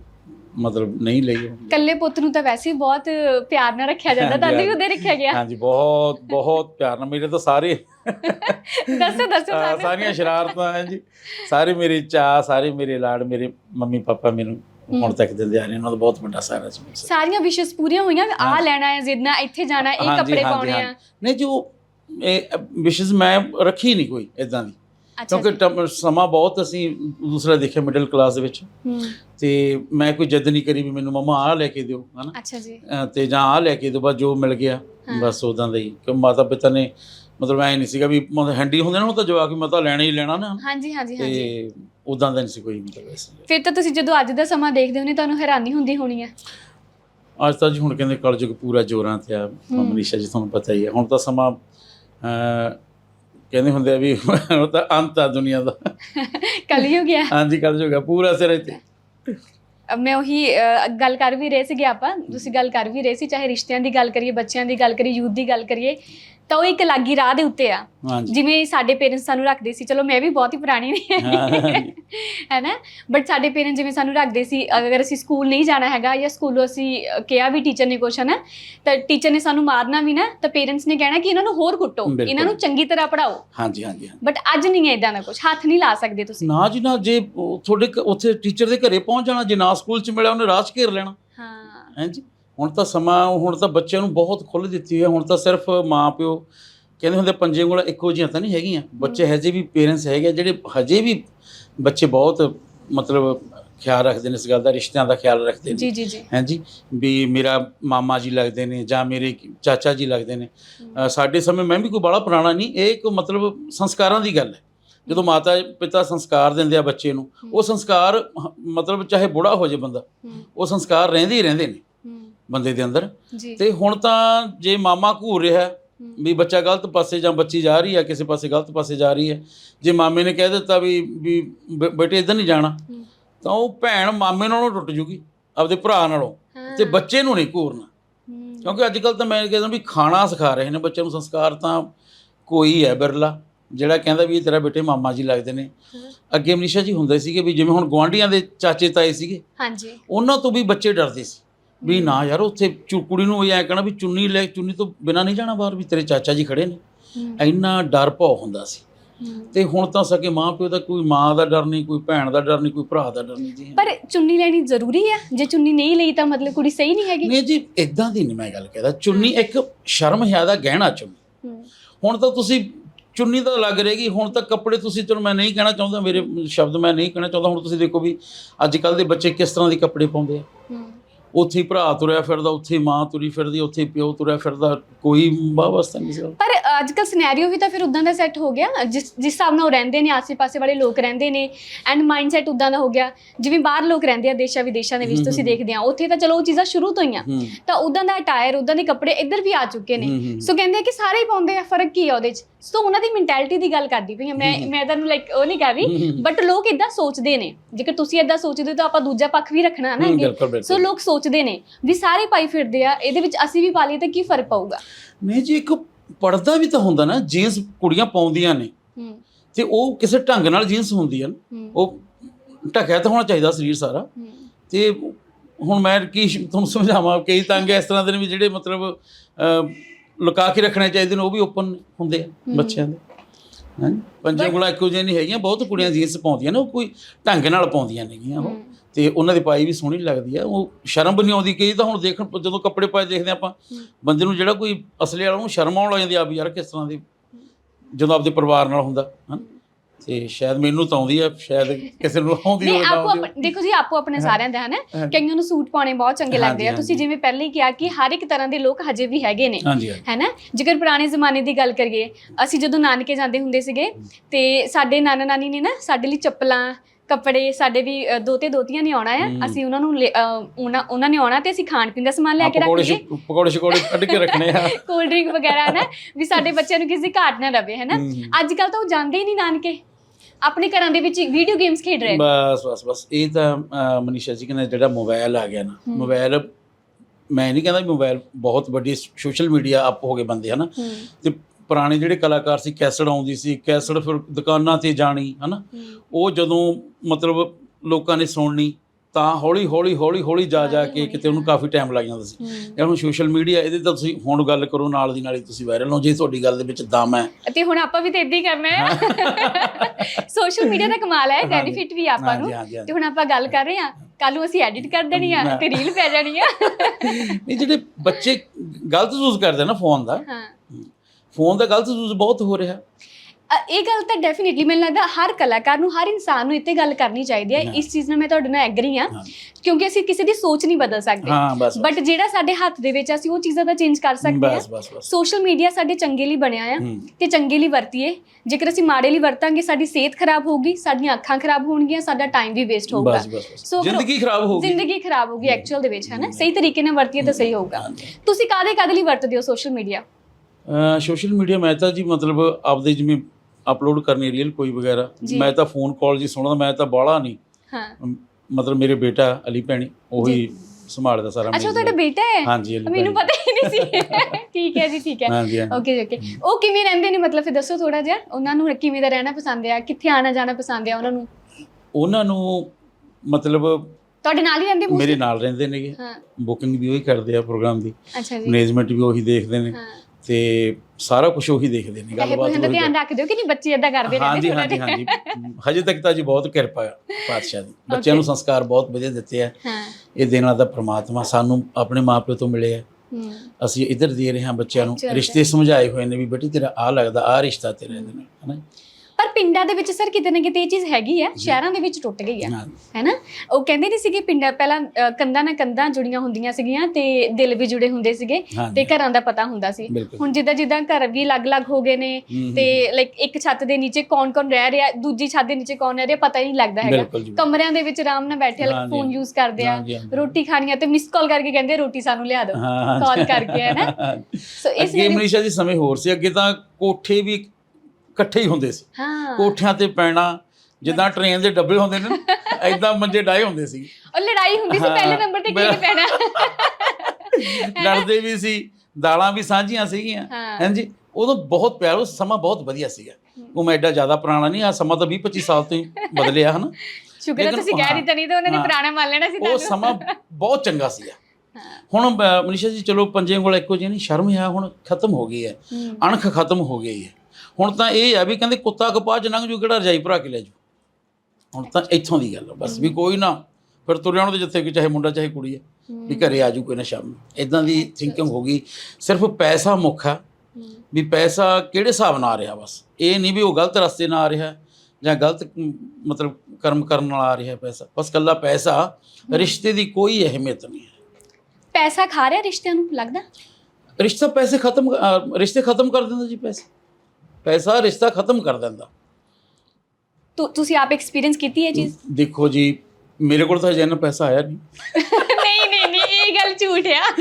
S1: ਮਤਲਬ ਨਹੀਂ ਲਈ ਉਹ।
S2: ਕੱਲੇ ਪੁੱਤ ਨੂੰ ਤਾਂ ਵੈਸੇ ਹੀ ਬਹੁਤ ਪਿਆਰ ਨਾਲ ਰੱਖਿਆ ਜਾਂਦਾ ਹੀ ਉਹਦੇ ਰੱਖਿਆ ਗਿਆ
S1: ਹਾਂਜੀ ਬਹੁਤ ਬਹੁਤ ਪਿਆਰ ਨਾਲ ਮੇਰੇ ਤਾਂ ਸਾਰੇ
S2: ਦੱਸੋ ਦੱਸੋ ਸਾਨੂੰ।
S1: ਸਾਰੀਆਂ ਸ਼ਰਾਰਤਾਂ ਹੈ ਜੀ ਸਾਰੇ ਮੇਰੇ ਚਾਅ ਸਾਰੇ ਮੇਰੇ ਲਾਡ ਮੇਰੇ ਮੰਮੀ ਪਾਪਾ ਮੈਨੂੰ ਹੁਣ ਤੱਕ ਦਿੰਦੇ ਆ ਰਹੇ ਉਹਨਾਂ ਦਾ ਬਹੁਤ ਵੱਡਾ ਸਾਰਾ ਸੀ ਮੇਰੇ।
S2: ਸਾਰੀਆਂ ਵਿਸ਼ੇਸ ਪੂਰੀਆਂ ਹੋਈਆਂ ਆ
S1: ਹਾਂਜੀ।
S2: ਲੈਣਾ ਹੈ ਜਿੱਦਨਾ ਇੱਥੇ ਜਾਣਾ ਇਹ
S1: ਹਾਂਜੀ,
S2: ਕੱਪੜੇ
S1: ਹਾਂਜੀ,
S2: ਪਾਉਣੇ ਆ।
S1: ਨਹੀਂ ਜੋ ਇਹ ਵਿਸ਼ੇਸ ਮੈਂ ਰੱਖੀ ਨਹੀਂ ਕੋਈ ਇਦਾਂ ਦੀ ਕਿਉਂਕਿ ਸਮਾਂ ਬਹੁਤ ਅਸੀਂ ਦੂਸਰਾ ਦੇਖਿਆ ਮਿਡਲ ਕਲਾਸ ਦੇ ਵਿੱਚ। ਤੇ ਮੈਂ ਕੋਈ ਜਿੱਦ ਨਹੀਂ ਕਰੀ ਵੀ ਮੈਨੂੰ ਮਮਾ ਆਹ ਲੈ ਕੇ ਦਿਓ ਹਨਾ?
S2: ਅੱਛਾ ਜੀ।
S1: ਤੇ ਜਾਂ ਆਹ ਲੈ ਕੇ ਦਿਓ ਬਸ ਜੋ ਮਿਲ ਗਿਆ। ਬਸ ਉਦਾਂ ਦਾ ਹੀ। ਕਿ ਮਾਤਾ ਪਿਤਾ ਨੇ ਮਤਲਬ ਐ ਨਹੀਂ ਸੀਗਾ ਵੀ ਮਤਲਬ ਹੈਂਡੀ ਹੁੰਦੇ ਨਾ ਉਹ ਤਾਂ ਜਵਾਕ ਵੀ ਮੈਂ ਤਾਂ ਲੈਣਾ ਹੀ ਲੈਣਾ ਨਾ।
S2: ਹਾਂਜੀ ਹਾਂਜੀ ਹਾਂਜੀ।
S1: ਤੇ ਉਦਾਂ ਦਾ ਨਹੀਂ ਸੀ ਕੋਈ ਮਤਲਬ ਵੈਸੇ
S2: ਫਿਰ ਤਾਂ ਤੁਸੀਂ ਜਦੋਂ ਅੱਜ ਦਾ ਸਮਾਂ ਦੇਖਦੇ ਹੋ ਨੇ ਤੁਹਾਨੂੰ ਹੈਰਾਨੀ ਹੁੰਦੀ ਹੋਣੀ ਹੈ
S1: ਅੱਜ ਤਾਂ ਜੀ ਹੁਣ ਕਹਿੰਦੇ ਕਲਯੁਗ ਪੂਰਾ ਜੋਰਾਂ ਤੇ ਆ। ਮਨੀਸ਼ਾ ਜੀ ਤੁਹਾਨੂੰ ਪਤਾ ਹੀ ਹੈ ਹੁਣ ਤਾਂ ਸਮਾਂ ਕਹਿੰਦੇ ਹੁੰਦੇ ਆ ਵੀ ਉਹ ਤਾਂ ਅੰਤ ਆ ਦੁਨੀਆ ਦਾ।
S2: ਕਲਯੁਗ ਹੈ
S1: ਹਾਂਜੀ ਕਲਯੁਗ ਆ ਪੂਰਾ ਸਿਰ ਇੱਥੇ।
S2: ਮੈਂ ਉਹੀ ਅਹ, ਗੱਲ ਕਰ ਵੀ ਰਹੇ ਸੀਗੇ ਆਪਾਂ ਤੁਸੀਂ ਗੱਲ ਕਰ ਵੀ ਰਹੇ ਸੀ ਚਾਹੇ ਰਿਸ਼ਤਿਆਂ ਦੀ ਗੱਲ ਕਰੀਏ ਬੱਚਿਆਂ ਦੀ ਗੱਲ ਕਰੀਏ ਯੂਥ ਦੀ ਗੱਲ ਕਰੀਏ। ਤਾਂ ਉਹ ਇੱਕ ਅਲੱਗੀ ਰਾਹ ਦੇ ਉੱਤੇ ਆ।
S1: ਹਾਂਜੀ।
S2: ਜਿਵੇਂ ਸਾਡੇ ਪੇਰੈਂਟਸ ਸਾਨੂੰ ਰੱਖਦੇ ਸੀ ਚਲੋ ਮੈਂ ਵੀ ਬਹੁਤ ਹੀ ਪੁਰਾਣੀ ਨਹੀਂ
S1: ਹਾਂ।
S2: ਹੈ ਨਾ ਬਟ ਸਾਡੇ ਪੇਰੈਂਟਸ ਜਿਵੇਂ ਸਾਨੂੰ ਰੱਖਦੇ ਸੀ ਅਗਰ ਅਸੀਂ ਸਕੂਲ ਨਹੀਂ ਜਾਣਾ ਹੈਗਾ ਜਾਂ ਸਕੂਲੋਂ ਅਸੀਂ ਅ, ਕਿਹਾ ਵੀ ਟੀਚਰ ਨੇ ਕੁਛ ਹੈ ਨਾ ਤਾਂ ਟੀਚਰ ਨੇ ਸਾਨੂੰ ਮਾਰਨਾ ਵੀ ਨਾ ਤਾਂ ਪੇਰੈਂਟਸ ਨੇ ਕਹਿਣਾ ਕਿ ਇਹਨਾਂ ਨੂੰ ਹੋਰ ਕੁੱਟੋ
S1: ਬਿਲਕੁਲ।
S2: ਇਹਨਾਂ ਨੂੰ ਚੰਗੀ ਤਰ੍ਹਾਂ ਪੜਾਓ
S1: ਹਾਂਜੀ ਹਾਂਜੀ ਹਾਂਜੀ।
S2: ਬਟ ਅੱਜ ਨਹੀਂ ਹੈ ਇਦਾਂ ਦਾ ਕੁਝ ਹੱਥ ਨਹੀਂ ਲਾ ਸਕਦੇ ਤੁਸੀਂ।
S1: ਨਾ ਜੀ ਨਾ ਜੇ ਉਹ ਤੁਹਾਡੇ ਘ- ਉੱਥੇ ਟੀਚਰ ਦੇ ਘਰੇ ਪਹੁੰਚ ਜਾਣਾ ਜੇ ਨਾ ਸਕੂਲ ਚ ਮਿਲਿਆ ਉਹਨੇ ਰਾਹ 'ਚ ਘੇਰ ਲੈਣਾ।
S2: ਹਾਂ।
S1: ਹਾਂਜੀ ਹੁਣ ਤਾਂ ਸਮਾਂ ਹੁਣ ਤਾਂ ਬੱਚਿਆਂ ਨੂੰ ਬਹੁਤ ਖੁੱਲ੍ਹ ਦਿੱਤੀ ਹੈ। ਹੁਣ ਤਾਂ ਸਿਰਫ ਮਾਂ ਪਿਓ ਕਹਿੰਦੇ ਹੁੰਦੇ ਪੰਜੇ ਉਂਗਲਾਂ ਇੱਕੋ ਜਿਹੀਆਂ ਤਾਂ ਨਹੀਂ ਹੈਗੀਆਂ। ਬੱਚੇ ਹਜੇ ਵੀ ਪੇਰੈਂਟਸ ਹੈਗੇ ਜਿਹੜੇ ਹਜੇ ਵੀ ਬੱਚੇ ਬਹੁਤ ਮਤਲਬ ਖਿਆਲ ਰੱਖਦੇ ਨੇ ਇਸ ਗੱਲ ਦਾ ਰਿਸ਼ਤਿਆਂ ਦਾ ਖਿਆਲ ਰੱਖਦੇ ਨੇ।
S2: ਜੀ ਜੀ ਜੀ।
S1: ਹਾਂਜੀ ਵੀ ਮੇਰਾ ਮਾਮਾ ਜੀ ਲੱਗਦੇ ਨੇ ਜਾਂ ਮੇਰੇ ਚਾਚਾ ਜੀ ਲੱਗਦੇ ਨੇ। ਅ, ਸਾਡੇ ਸਮੇਂ ਮੈਂ ਵੀ ਕੋਈ ਬੜਾ ਪੁਰਾਣਾ ਨਹੀਂ ਇਹ ਇੱਕ ਮਤਲਬ ਸੰਸਕਾਰਾਂ ਦੀ ਗੱਲ ਹੈ। ਜਦੋਂ ਮਾਤਾ ਪਿਤਾ ਸੰਸਕਾਰ ਦਿੰਦੇ ਆ ਬੱਚੇ ਨੂੰ ਉਹ ਸੰਸਕਾਰ ਹ- ਮਤਲਬ ਚਾਹੇ ਬੁੜਾ ਹੋ ਜੇ ਬੰਦਾ ਉਹ ਸੰਸਕਾਰ ਰਹਿੰਦੇ ਹੀ ਰਹਿੰਦੇ ਨੇ। ਬੰਦੇ ਦੇ ਅੰਦਰ।
S2: ਜੀ।
S1: ਤੇ ਹੁਣ ਤਾਂ ਜੇ ਮਾਮਾ ਘੂਰ ਰਿਹਾ ਵੀ ਬੱਚਾ ਗਲਤ ਪਾਸੇ ਜਾਂ ਬੱਚੀ ਜਾ ਰਹੀ ਹੈ ਕਿਸੇ ਪਾਸੇ ਗਲਤ ਪਾਸੇ ਜਾ ਰਹੀ ਹੈ ਜੇ ਮਾਮੇ ਨੇ ਕਹਿ ਦਿੱਤਾ ਵੀ ਵੀ ਬੇਟੇ ਇਧਰ ਨਹੀਂ ਜਾਣਾ ਤਾਂ ਉਹ ਭੈਣ ਮਾਮੇ ਨਾਲੋਂ ਟੁੱਟ ਜੂਗੀ ਆਪਦੇ ਭਰਾ ਨਾਲੋਂ। ਤੇ ਬੱਚੇ ਨੂੰ ਨਹੀਂ ਘੂਰਨਾ। ਕਿਉਂਕਿ ਅੱਜ ਕੱਲ ਤਾਂ ਮੈਂ ਕਹਿੰਦਾ ਵੀ ਖਾਣਾ ਸਿਖਾ ਰਹੇ ਨੇ ਬੱਚਿਆਂ ਨੂੰ ਸੰਸਕਾਰ ਤਾਂ ਕੋਈ ਹੈ ਬਿਰਲਾ ਜਿਹੜਾ ਕਹਿੰਦਾ ਵੀ ਇਹ ਤੇਰਾ ਬੇਟੇ ਮਾਮਾ ਜੀ ਲੱਗਦੇ ਨੇ। ਅੱਗੇ ਮਨੀਸ਼ਾ ਜੀ ਹੁੰਦੇ ਸੀਗੇ ਵੀ ਜਿਵੇਂ ਹੁਣ ਗੁਆਂਢੀਆਂ ਦੇ ਚਾਚੇ ਤਾਏ ਸੀਗੇ
S2: ਹਾਂਜੀ।
S1: ਉਹਨਾਂ ਤੋਂ ਵੀ ਬੱਚੇ ਡਰਦੇ ਸੀ। ਵੀ ਨਾ ਯਾਰ ਉੱਥੇ ਚੁ- ਕੁੜੀ ਨੂੰ ਇਹ ਐ ਕਹਿਣਾ ਵੀ ਚੁੰਨੀ ਲੈ ਚੁੰਨੀ ਤੋਂ ਬਿਨਾ ਨਹੀਂ ਜਾਣਾ ਬਾਹਰ ਵੀ ਤੇਰੇ ਚਾਚਾ ਜੀ ਖੜੇ ਨੇ। ਇੰਨਾ ਡਰ ਭੌ ਹੁੰਦਾ ਸੀ। ਤੇ ਹੁਣ ਤਾਂ ਸਕੇ ਮਾਂ ਪਿਓ ਦਾ ਕੋਈ ਮਾਂ ਦਾ ਡਰ ਨਹੀਂ ਕੋਈ ਭੈਣ ਦਾ ਡਰ ਨਹੀਂ ਕੋਈ ਭਰਾ ਦਾ ਡਰ ਨਹੀਂ ਜੀ।
S2: ਪਰ ਚੁੰਨੀ ਲੈਣੀ ਜ਼ਰੂਰੀ ਹੈ ਜੇ ਚੁੰਨੀ ਨਹੀਂ ਲਈ ਤਾਂ ਮਤਲਬ ਕੁੜੀ ਸਹੀ ਨਹੀਂ ਹੈਗੀ।
S1: ਨਹੀਂ ਜੀ ਇਦਾਂ ਦੀ ਨਹੀਂ ਮੈਂ ਗੱਲ ਕਹਿੰਦਾ। ਚੁੰਨੀ ਇੱਕ ਸ਼ਰਮ ਹੈ ਦਾ ਗਹਿਣਾ ਚੁੰਨੀ। ਹੁਣ ਤਾਂ ਤੁਸੀਂ ਚੁੰਨੀ ਤਾਂ ਲੱਗ ਰਹੇਗੀ ਹੁਣ ਤਾਂ ਕੱਪੜੇ ਤੁਸੀਂ ਚਲੋ ਮੈਂ ਨਹੀਂ ਕਹਿਣਾ ਚਾਹੁੰਦਾ ਮੇਰੇ ਸ਼ਬਦ ਮੈਂ ਨਹੀਂ ਕਹਿਣਾ ਚਾਹੁੰਦਾ। ਹੁਣ ਤੁਸੀਂ ਦੇਖੋ ਵੀ ਅੱਜ ਕੱਲ ਦੇ ਬੱਚੇ ਕਿਸ ਤਰ੍ਹਾਂ ਦੇ ਕੱਪੜੇ ਪਾਉਂਦੇ ਆ। ਉੱਥੇ ਹੀ ਭਰਾ ਤੁਰਿਆ ਫਿਰਦਾ, ਉੱਥੇ ਹੀ ਮਾਂ ਤੁਰੀ ਫਿਰਦੀ, ਉੱਥੇ ਹੀ ਪਿਓ ਤੁਰਿਆ ਫਿਰਦਾ, ਕੋਈ ਵਾਸਤਾ ਨਹੀਂ ਸੀ।
S2: ਪਰ ਅੱਜ ਕੱਲ ਸਿਨੈਰੀਓ ਵੀ ਤਾਂ ਫਿਰ ਉਦਾਂ ਦਾ ਸੈੱਟ ਹੋ ਗਿਆ ਜਿਸ ਜਿਸ ਹਿਸਾਬ ਨਾਲ ਉਹ ਰਹਿੰਦੇ ਨੇ ਆਸ-ਪਾਸੇ ਵਾਲੇ ਲੋਕ ਰਹਿੰਦੇ ਨੇ ਐਂਡ ਮਾਈਂਡਸੈਟ ਉਦਾਂ ਦਾ ਹੋ ਗਿਆ ਜਿਵੇਂ ਬਾਹਰ ਲੋਕ ਰਹਿੰਦੇ ਆ ਦੇਸ਼ਾਂ ਵਿਦੇਸ਼ਾਂ ਦੇ ਵਿੱਚ ਤੁਸੀਂ। ਦੇਖਦੇ ਆ ਉੱਥੇ ਤਾਂ ਚਲੋ ਉਹ ਚੀਜ਼ਾਂ ਸ਼ੁਰੂ ਤੋਂ ਹੀ ਆ ਤਾਂ ਉਦਾਂ ਦਾ ਅਟਾਇਰ ਉਦਾਂ ਦੇ ਕੱਪੜੇ ਇੱਧਰ ਵੀ ਆ ਚੁੱਕੇ ਨੇ। ਸੋ ਕਹਿੰਦੇ ਆ ਕਿ ਸਾਰੇ ਹੀ ਪਾਉਂਦੇ ਆ ਫ਼ਰਕ ਕੀ ਆ ਉਹਦੇ 'ਚ ਸੋ ਉਹਨਾਂ ਦੀ ਮੈਂਟੈਲਿਟੀ ਦੀ ਗੱਲ ਕਰਦੀ ਪਈ ਮੈਂ। ਮੈਂ ਤੁਹਾਨੂੰ ਲਾਈਕ ਉਹ ਨਹੀਂ ਕਹਿ ਰਹੀ। ਬਟ ਲੋਕ ਇਦਾਂ ਸੋਚਦੇ ਨੇ ਜੇਕਰ ਤੁਸੀਂ ਇਦਾਂ ਸੋਚਦੇ ਹੋ ਤਾਂ ਆਪਾਂ ਦੂਜਾ ਪੱਖ ਵੀ ਰੱਖਣਾ ਨਾ ਅੱਗੇ। ਸੋ ਲੋਕ ਸੋਚਦੇ ਨੇ ਵੀ ਸਾਰੇ ਪਾਈ ਫਿਰਦੇ ਆ ਇਹਦੇ ਵਿੱਚ ਅਸੀਂ ਵੀ ਪਾ ਲਈਏ ਤਾਂ ਕੀ ਫ਼ਰਕ ਪਊਗਾ
S1: ਨਹੀਂ ਜੀ ਇੱਕ ਪਰਦਾ ਵੀ ਤਾਂ ਹੁੰਦਾ ਨਾ ਜੀਨਸ ਕੁੜੀਆਂ ਪਾਉਂਦੀਆਂ ਨੇ।
S2: ਹੂੰ।
S1: ਤੇ ਉਹ ਕਿਸੇ ਢੰਗ ਨਾਲ ਜੀਨਸ ਹੁੰਦੀ।
S2: ਹੂੰ।
S1: ਉਹ ਢਕਿਆ ਤਾਂ ਹੋਣਾ ਚਾਹੀਦਾ ਸਰੀਰ ਸਾਰਾ। ਤੇ ਹੁਣ ਮੈਂ ਕੀ ਤੁਹਾਨੂੰ ਸਮਝਾਵਾਂ ਕਈ ਤੰਗ ਇਸ ਤਰ੍ਹਾਂ ਦੇ ਨੇ ਵੀ ਜਿਹੜੇ ਮਤਲਬ ਲੁਕਾ ਕੇ ਰੱਖਣੇ ਚਾਹੀਦੇ ਨੇ ਉਹ ਵੀ ਓਪਨ ਹੁੰਦੇ ਆ ਬੱਚਿਆਂ ਦੇ। ਹਾਂ? ਪੰਜੇ ਉਂਗਲਾਂ ਇੱਕੋ ਜਿਹੀਆਂ ਨਹੀਂ ਹੈਗੀਆਂ ਬਹੁਤ ਕੁੜੀਆਂ ਜੀਨਸ ਪਾਉਂਦੀਆਂ ਨੇ ਉਹ ਕੋਈ ਢੰਗ ਨਾਲ ਪਾਉਂਦੀਆਂ ਨੇਗੀਆਂ ਉਹ। ਤੇ ਉਹਨਾਂ ਦੀ ਪਾਈ ਵੀ ਸੋਹਣੀ ਲੱਗਦੀ ਆ। ਉਹ ਸ਼ਰਮ ਵੀ ਨਹੀਂ ਆਉਂਦੀ। ਕਈ ਤਾਂ ਹੁਣ ਦੇਖਣ ਜਦੋਂ ਕੱਪੜੇ ਪਾਏ ਦੇਖਦੇ ਆਪਾਂ ਬੰਦੇ ਨੂੰ ਜਿਹੜਾ ਕੋਈ ਅਸਲੀ ਵਾਲਾ ਉਹਨੂੰ ਸ਼ਰਮ ਆਉਣ ਲੱਗ ਜਾਂਦੀ ਆ ਵੀ ਯਾਰ ਕਿਸ ਤਰ੍ਹਾਂ ਦੀ ਜਦੋਂ ਆਪਦੇ ਪਰਿਵਾਰ ਨਾਲ ਹੁੰਦਾ ਹਾਂ ਤੇ ਸ਼ਾਇਦ ਮੈਨੂੰ ਤਾਂ ਆਉਂਦੀ ਆ ਸ਼ਾਇਦ ਕਿਸੇ ਨੂੰ ਆਉਂਦੀ ਹੋਵੇ ਨਾ
S2: ਆਪੋ ਦੇਖੋ ਜੀ ਆਪੋ ਆਪਣੇ ਸਾਰਿਆਂ ਦਾ ਹੈ ਨਾ
S1: ਹਾਂ।
S2: ਕਈਆਂ ਨੂੰ ਸੂਟ ਪਾਉਣੇ ਬਹੁਤ ਚੰਗੇ ਲੱਗਦੇ ਆ। ਤੁਸੀਂ। ਜਿਵੇਂ ਪਹਿਲੇ ਹੀ ਕਿਹਾ ਕਿ ਹਰ ਇੱਕ ਤਰ੍ਹਾਂ ਦੇ ਲੋਕ ਹਜੇ ਵੀ ਹੈਗੇ ਨੇ
S1: ਹਾਂਜੀ ਹਾਂਜੀ।
S2: ਹੈ ਨਾ ਜੇਕਰ ਪੁਰਾਣੇ ਜ਼ਮਾਨੇ ਦੀ ਗੱਲ ਕਰੀਏ ਅਸੀਂ ਜਦੋਂ ਨਾਨਕੇ ਜਾਂਦੇ ਹੁੰਦੇ ਸੀਗੇ ਤੇ ਸਾਡੇ ਨਾਨਾ ਨਾਨੀ ਨੇ ਨਾ ਸਾਡੇ ਲਈ ਚੱਪਲਾਂ ਕੱਪੜੇ ਸਾਡੇ ਵੀ ਅ, ਦੋਤੇ ਦੋਤੀਆਂ ਨੇ ਆਉਣਾ ਆ।
S1: ਹੂੰ।
S2: ਅਸੀਂ ਉਹਨਾਂ ਨੂੰ ਲੈ- ਅ, ਉਹਨਾਂ ਉਹਨਾਂ ਨੇ ਆਉਣਾ ਤੇ ਅਸੀਂ ਖਾਣ ਪੀਣ ਦਾ ਸਮਾਨ ਲੈ ਕੇ
S1: ਪਕੌੜੇ ਸ਼ਕ- ਪਕੌੜੇ ਸ਼ਕੌੜੇ ਕੱਢ ਕੇ ਰੱਖਣੇ ਆ। <laughs>
S2: ਕੋਲਡ ਡਰਿੰਕ ਵਗੈਰਾ ਨਾ ਵੀ ਸਾਡੇ ਬੱਚਿਆਂ ਨੂੰ ਕਿਸੇ ਦੀ ਘਾਟ ਨਾ ਰਵੇ ਹੈ। ਨਾ। ਅੱਜ ਕੱਲ ਤਾਂ ਉਹ ਜਾਂਦੇ ਹੀ ਨਹੀਂ ਨਾਨਕੇ। ਆਪਣੇ ਘਰਾਂ ਦੇ ਵਿੱਚ ਵੀਡੀਓ ਗੇਮਸ ਖੇਡ ਰਹੇ ਨੇ
S1: ਬਸ ਬਸ ਬਸ। ਇਹ ਤਾਂ ਅਹ, ਮਨੀਸ਼ਾ ਜੀ ਕਹਿੰਦਾ ਜਿਹੜਾ ਮੋਬਾਈਲ ਆ ਗਿਆ ਨਾ ਮੋਬਾਈਲ ਮੈਂ ਨਹੀਂ ਕਹਿੰਦਾ ਵੀ ਮੋਬਾਈਲ ਬਹੁਤ ਵੱਡੀ ਸੋਸ਼ਲ ਮੀਡੀਆ ਅਪ ਹੋ ਗਏ ਬੰਦੇ ਹਨਾ? ਤੇ ਪੁਰਾਣੇ ਜਿਹੜੇ ਕਲਾਕਾਰ ਸੀ ਕੈਸਟ ਆਉਂਦੀ ਸੀ ਕੈਸਟ ਫਿਰ ਦੁਕਾਨਾਂ ਤੇ ਜਾਣੀ ਹਨਾ? ਉਹ ਜਦੋਂ ਮਤਲਬ ਲੋਕਾਂ ਨੇ ਸੁਣਨੀ ਤਾਂ ਹੌਲੀ ਹੌਲੀ ਹੌਲੀ ਹੌਲੀ ਜਾ ਜਾ ਕੇ ਕਿਤੇ ਉਹਨੂੰ ਕਾਫੀ ਟਾਈਮ ਲੱਗ ਜਾਂਦਾ ਸੀ। ਹੁਣ ਸੋਸ਼ਲ ਮੀਡੀਆ ਇਹਦੇ ਤਾਂ ਤੁਸੀਂ ਹੁਣ ਗੱਲ ਕਰੋ ਨਾਲ ਦੀ ਨਾਲ ਹੀ ਤੁਸੀਂ ਵਾਇਰਲ ਹੋ ਜੇ ਤੁਹਾਡੀ ਗੱਲ ਦੇ ਵਿੱਚ ਦਮ ਹੈ।
S2: ਤੇ ਹੁਣ ਆਪਾਂ ਵੀ ਤੇ ਇਦਾਂ ਹੀ ਕਰਨਾ ਹੈ। ਸੋਸ਼ਲ ਮੀਡੀਆ ਦਾ ਕਮਾਲ ਹੈ ਬੈਨੀਫਿਟ ਵੀ ਆਪਾਂ ਨੂੰ। ਤੇ ਹੁਣ ਆਪਾਂ ਗੱਲ ਕਰ ਰਹੇ ਹਾਂ ਕੱਲ ਨੂੰ ਅਸੀਂ ਐਡਿਟ ਕਰ ਦੇਣੀ ਆ ਤੇ ਰੀਲ ਪੈ ਜਾਣੀ ਆ।
S1: ਨਹੀਂ ਜਿਹੜੇ ਬੱਚੇ ਗਲਤ ਯੂਜ਼ ਕਰਦੇ ਨਾ ਫੋਨ ਦਾ
S2: ਹਾਂ।
S1: ਫੋਨ ਦਾ ਗਲਤ ਯੂਜ਼ ਬਹੁਤ ਹੋ ਰਿਹਾ।
S2: ਅ, ਇਹ ਗੱਲ ਤਾਂ ਡੈਫੀਨਿਟਲੀ ਮੈਨੂੰ ਲੱਗਦਾ ਹਰ ਕਲਾਕਾਰ ਨੂੰ ਹਰ ਇਨਸਾਨ ਨੂੰ ਇੱਥੇ ਗੱਲ ਕਰਨੀ ਚਾਹੀਦੀ ਹੈ।
S1: ਹਾਂ।
S2: ਇਸ ਚੀਜ਼ ਨਾਲ ਮੈਂ ਤੁਹਾਡੇ ਨਾਲ ਐਗਰੀ ਹਾਂ
S1: ਹਾਂ।
S2: ਕਿਉਂਕਿ ਅਸੀਂ ਕਿਸੇ ਦੀ ਸੋਚ ਨਹੀਂ ਬਦਲ ਸਕਦੇ।
S1: ਹਾਂ ਬਸ
S2: ਬਟ ਜਿਹੜਾ ਸਾਡੇ ਹੱਥ ਦੇ ਵਿੱਚ ਅਸੀਂ ਉਹ ਚੀਜ਼ਾਂ ਦਾ ਚੇਂਜ ਕਰ ਸਕਦੇ ਹਾਂ।
S1: ਬਸ ਬਸ ਬਸ।
S2: ਸੋਸ਼ਲ ਮੀਡੀਆ ਸਾਡੇ ਚੰਗੇ ਲਈ ਬਣਿਆ ਆ
S1: ਹੂੰ।
S2: ਤੇ ਚੰਗੇ ਲਈ ਵਰਤੀਏ। ਜੇਕਰ ਅਸੀਂ ਮਾੜੇ ਲਈ ਵਰਤਾਂਗੇ ਸਾਡੀ ਸਿਹਤ ਖਰਾਬ ਹੋਊਗੀ ਸਾਡੀਆਂ ਅੱਖਾਂ ਖਰਾਬ ਹੋਣਗੀਆਂ ਸਾਡਾ ਟਾਈਮ ਵੀ ਵੇਸਟ ਹੋਊਗਾ।
S1: ਬਸ ਬਸ ਬਸ।
S2: ਸੋ ਫਿਰ-
S1: ਜ਼ਿੰਦਗੀ ਖਰਾਬ ਹੋ ਗਈ
S2: ਜ਼ਿੰਦਗੀ ਖਰਾਬ ਹੋਊਗੀ ਐਕਚੁਅਲ ਦੇ ਵਿੱਚ ਹੈ ਨਾ? ਸਹੀ ਤਰੀਕੇ ਨਾਲ ਵਰਤੀਏ ਤਾਂ ਸਹੀ ਹੋਊਗਾ। ਤੁਸੀਂ ਕਾਦੇ ਕਾਦੇ ਲਈ ਵਰਤਦੇ ਹੋ ਸੋਸ਼ਲ ਮੀਡੀਆ
S1: ਸੋਸ਼ਲ ਮੀਡੀਆ ਮੈਂ ਤਾਂ ਜੀ ਮਤਲਬ ਆਪਦੇ ਜਿਵੇਂ ਅਪਲੋਡ ਕਰਨੀ ਰੀਲ ਕੋਈ ਵਗੈਰਾ
S2: ਜੀ।
S1: ਮੈਂ ਤਾਂ ਫੋਨ ਕਾਲ ਜੀ ਸੁਣਦਾ ਮੈਂ ਤਾਂ ਬਾਹਲਾ ਨਹੀਂ
S2: ਹਾਂ।
S1: ਮਤਲਬ ਮੇਰੇ ਬੇਟਾ ਅਲੀ ਭੈਣੀ ਉਹੀ ਸੰਭਾਲਦਾ ਸਾਰਾ
S2: ਅੱਛਾ ਉਹ ਤੁਹਾਡਾ ਬੇਟਾ ਹੈ?
S1: ਹਾਂਜੀ ਅਲੀ
S2: ਮੈਨੂੰ
S1: ਭੈਣੀ।
S2: ਪਤਾ ਹੀ ਨਹੀਂ ਸੀ। ਠੀਕ ਹੈ ਜੀ ਠੀਕ ਹੈ।
S1: ਹਾਂਜੀ ਹਾਂਜੀ।
S2: ਓਕੇ ਓਕੇ ਉਹ ਕਿਵੇਂ ਰਹਿੰਦੇ ਨੇ ਮਤਲਬ ਫਿਰ ਦੱਸੋ ਥੋੜਾ ਜਿਹਾ। ਉਹਨਾਂ ਨੂੰ ਕਿਵੇਂ ਦਾ ਰਹਿਣਾ ਪਸੰਦ ਆ ਕਿੱਥੇ ਆਣਾ ਜਾਣਾ ਪਸੰਦ ਆ ਉਹਨਾਂ ਨੂੰ?
S1: ਉਹਨਾਂ ਨੂੰ ਮਤਲਬ
S2: ਤੁਹਾਡੇ ਨਾਲ ਹੀ ਰਹਿੰਦੇ mostly?
S1: ਮੇਰੇ ਨਾਲ ਰਹਿੰਦੇ ਨੇਗੇ।
S2: ਹਾਂ।
S1: ਬੁਕਿੰਗ ਵੀ ਉਹੀ ਕਰਦੇ ਆ ਪ੍ਰੋਗਰਾਮ ਦੀ।
S2: ਅੱਛਾ ਜੀ।
S1: ਮੈਨੇਜਮੈਂਟ ਵੀ ਉਹੀ ਦੇਖਦੇ ਨੇ।
S2: ਹਾਂ।
S1: ਤੇ ਸਾਰਾ ਕੁਝ ਉਹੀ ਦੇਖਦੇ ਨੇ ਗੱਲਬਾਤ ਉਹੀ
S2: ਧਿਆਨ ਰੱਖ ਦਿਓ ਕਿ ਨਹੀਂ ਬੱਚੇ ਇਦਾਂ ਕਰਦੇ
S1: ਹਾਂਜੀ
S2: ਰਹਿੰਦੇ
S1: ਹਾਂਜੀ ਹਾਂਜੀ। ਹਜੇ ਤੱਕ ਤਾਂ ਜੀ ਬਹੁਤ ਕਿਰਪਾ ਹੈ ਪਾਤਸ਼ਾਹ ਦੀ। ਬੱਚਿਆਂ ਨੂੰ ਸੰਸਕਾਰ ਬਹੁਤ ਵਧੀਆ ਦਿੱਤੇ ਆ।
S2: ਹਾਂ।
S1: ਇਹ ਦੇਣ ਵਾਲਾ ਪ੍ਰਮਾਤਮਾ ਸਾਨੂੰ ਆਪਣੇ ਮਾਪਿਓ ਤੋਂ ਮਿਲੇ ਆ।
S2: ਹੂੰ।
S1: ਅਸੀਂ ਇੱਧਰ ਦੇ ਰਹੇ ਹਾਂ ਬੱਚਿਆਂ ਨੂੰ ਰਿਸ਼ਤੇ ਸਮਝਾਏ ਹੋਏ ਨੇ ਵੀ ਬੇਟੀ ਤੇਰਾ ਆ ਲੱਗਦਾ ਆ ਰਿਸ਼ਤਾ ਤੇਰੇ ਨਾਲ ਹਨਾ
S2: ਪਰ ਪਿੰਡਾਂ ਦੇ ਵਿੱਚ ਸਰ ਕਿਤੇ ਨਾ ਕਿਤੇ ਇਹ ਚੀਜ਼ ਹੈਗੀ ਹੈ ਸ਼ਹਿਰਾਂ ਦੇ ਵਿੱਚ ਟੁੱਟ ਗਈ
S1: ਹੈ।
S2: ਹੈਨਾ ਉਹ ਕਹਿੰਦੇ ਨਹੀਂ ਸੀਗੇ ਪਿੰਡਾਂ ਪਹਿਲਾਂ ਕੰਧਾਂ ਨਾਲ ਕੰਧਾਂ ਜੁੜੀਆਂ ਹੁੰਦੀਆਂ ਸੀਗੀਆਂ ਤੇ ਦਿਲ ਵੀ ਜੁੜੇ ਹੁੰਦੇ ਸੀਗੇ। ਤੇ ਘਰਾਂ ਦਾ ਪਤਾ ਹੁੰਦਾ ਸੀ। ਹੁਣ ਜਿੱਦਾਂ ਜਿੱਦਾਂ ਘਰ ਵੀ ਅਲੱਗ-ਅਲੱਗ ਹੋ ਗਏ ਨੇ ਤੇ ਲਾਈਕ ਇੱਕ ਛੱਤ ਦੇ ਨੀਚੇ ਕੌਣ-ਕੌਣ ਰਹਿ ਰਿਹਾ ਦੂਜੀ ਛੱਤ ਦੇ ਨੀਚੇ ਕੌਣ ਰਹਿ ਰਿਹਾ ਪਤਾ ਹੀ ਨਹੀਂ ਲੱਗਦਾ ਹੈਗਾ। ਕਮਰਿਆਂ ਦੇ ਵਿੱਚ ਆਰਾਮ ਨਾਲ ਬੈਠੇ ਲਾਈਕ ਫੋਨ ਯੂਜ਼ ਕਰਦੇ ਆ। ਰੋਟੀ ਖਾਣੀ ਆ ਤੇ ਮਿਸ ਕਾਲ ਕਰਕੇ ਕਹਿੰਦੇ ਰੋਟੀ ਸਾਨੂੰ ਲਿਆ ਦਿਓ ਕਾਲ ਕਰਕੇ ਹੈ ਨਾ ਸੋ ਇਸ
S1: ਅੱਗੇ ਮਨੀਸ਼ਾ ਜੀ ਸਮੇਂ ਹੋਰ ਸੀ ਅੱਗੇ ਤਾਂ ਕੋਠੇ ਵੀ ਇਕੱਠੇ ਹੀ ਹੁੰਦੇ ਸੀ।
S2: ਹਾਂ।
S1: ਕੋਠਿਆਂ ਤੇ ਪੈਣਾ ਜਿੱਦਾਂ ਟ੍ਰੇਨ ਦੇ ਡੱਬੇ ਹੁੰਦੇ ਨੇ ਐਦਾਂ ਮੰਜੇ ਡਾਏ ਹੁੰਦੇ ਸੀ।
S2: ਉਹ ਲੜਾਈ ਹੁੰਦੀ ਸੀ ਪਹਿਲੇ ਨੰਬਰ ਤੇ ਕੀ
S1: ਮੈਂ-
S2: ਪੈਣਾ।
S1: ਲੜਦੇ ਵੀ ਸੀ ਦਾਲਾਂ ਵੀ ਸਾਂਝੀਆਂ ਸੀਗੀਆਂ।
S2: ਹਾਂ।
S1: ਹਾਂਜੀ ਉਦੋਂ ਬਹੁਤ ਪਿਆਰ ਉਹ ਸਮਾਂ ਬਹੁਤ ਵਧੀਆ ਸੀਗਾ। ਉਹ ਮੈਂ ਐਡਾ ਜ਼ਿਆਦਾ ਪੁਰਾਣਾ ਨਹੀਂ ਆ ਸਮਾਂ ਤਾਂ 20 25 ਸਾਲ ਤੋਂ ਹੀ ਬਦਲਿਆ ਹਨਾ।
S2: ਸ਼ੁਕਰ ਹੈ ਤੁਸੀਂ ਕਹਿ ਰਹੀ ਤਾਂ ਨਹੀਂ ਤਾਂ ਉਹਨਾਂ ਨੇ। ਪੁਰਾਣਾ ਮੰਨ ਲੈਣਾ ਸੀ
S1: ਉਹ ਸਮਾਂ ਬਹੁਤ ਚੰਗਾ ਸੀਗਾ। ਹੁਣ ਮਨੀਸ਼ਾ ਜੀ ਚਲੋ ਪੰਜੇ ਕੋਲ ਇੱਕੋ ਜਿਹੀ ਨਹੀਂ ਸ਼ਰਮ ਆ ਹੁਣ ਖਤਮ ਹੋ ਗਈ ਹੂੰ। ਅਣਖ ਖਤਮ ਹੋ ਗਈ ਹੈ। ਹੁਣ ਤਾਂ ਇਹ ਆ ਵੀ ਕਹਿੰਦੇ ਕੁੱਤਾ ਕਪਾਹ ਚ ਲੰਘ ਜੂ ਕਿਹੜਾ ਰਜਾਈ ਭਰਾ ਕੇ ਲੈ ਜੂ। ਹੁਣ ਤਾਂ ਇੱਥੋਂ ਦੀ ਗੱਲ ਆ ਬਸ ਵੀ ਕੋਈ ਨਾ ਫਿਰ ਤੁਰਿਆ ਉਹਦੇ ਜਿੱਥੇ ਕਿ ਚਾਹੇ ਮੁੰਡਾ ਚਾਹੇ ਕੁੜੀ ਹੈ ਵੀ ਘਰੇ ਆ ਜੂ ਕੋਈ ਨਾ ਸ਼ਾਮ ਨੂੰ। ਇਦਾਂ ਦੀ ਥਿੰਕਿੰਗ ਹੋ ਗਈ। ਸਿਰਫ ਪੈਸਾ ਮੁੱਖ ਆ। ਵੀ ਪੈਸਾ ਕਿਹੜੇ ਹਿਸਾਬ ਨਾਲ ਆ ਰਿਹਾ ਬਸ? ਇਹ ਨਹੀਂ ਵੀ ਉਹ ਗਲਤ ਰਸਤੇ ਨਾਲ ਆ ਰਿਹਾ ਜਾਂ ਗਲਤ ਮਤਲਬ ਕਰਮ ਕਰਨ ਨਾਲ ਆ ਰਿਹਾ ਪੈਸਾ। ਬਸ ਕੱਲਾ ਪੈਸਾ ਰਿਸ਼ਤੇ ਦੀ ਕੋਈ ਅਹਿਮੀਅਤ ਨਹੀਂ ਹੈ।
S2: ਪੈਸਾ ਖਾ ਰਿਹਾ ਰਿਸ਼ਤਿਆਂ ਨੂੰ ਲੱਗਦਾ?
S1: ਰਿਸ਼ਤਾ ਪੈਸੇ ਖਤਮ ਅਹ, ਰਿਸ਼ਤੇ ਖਤਮ ਕਰ ਦਿੰਦਾ ਜੀ ਪੈਸੇ। ਪੈਸਾ ਰਿਸ਼ਤਾ ਖਤਮ ਕਰ ਦਿੰਦਾ।
S2: ਤੁ- ਤੁਸੀਂ ਆਪ ਐਕਸਪੀਰੀਅੰਸ ਕੀਤੀ ਹੈ ਚੀਜ਼?
S1: ਦੇਖੋ ਜੀ ਮੇਰੇ ਕੋਲ ਤਾਂ ਜਨ ਪੈਸਾ ਆਇਆ ਨਹੀਂ। <laughs>
S2: ਨਹੀਂ ਨਹੀਂ ਨਹੀਂ ਇਹ ਗੱਲ ਝੂਠ ਆ।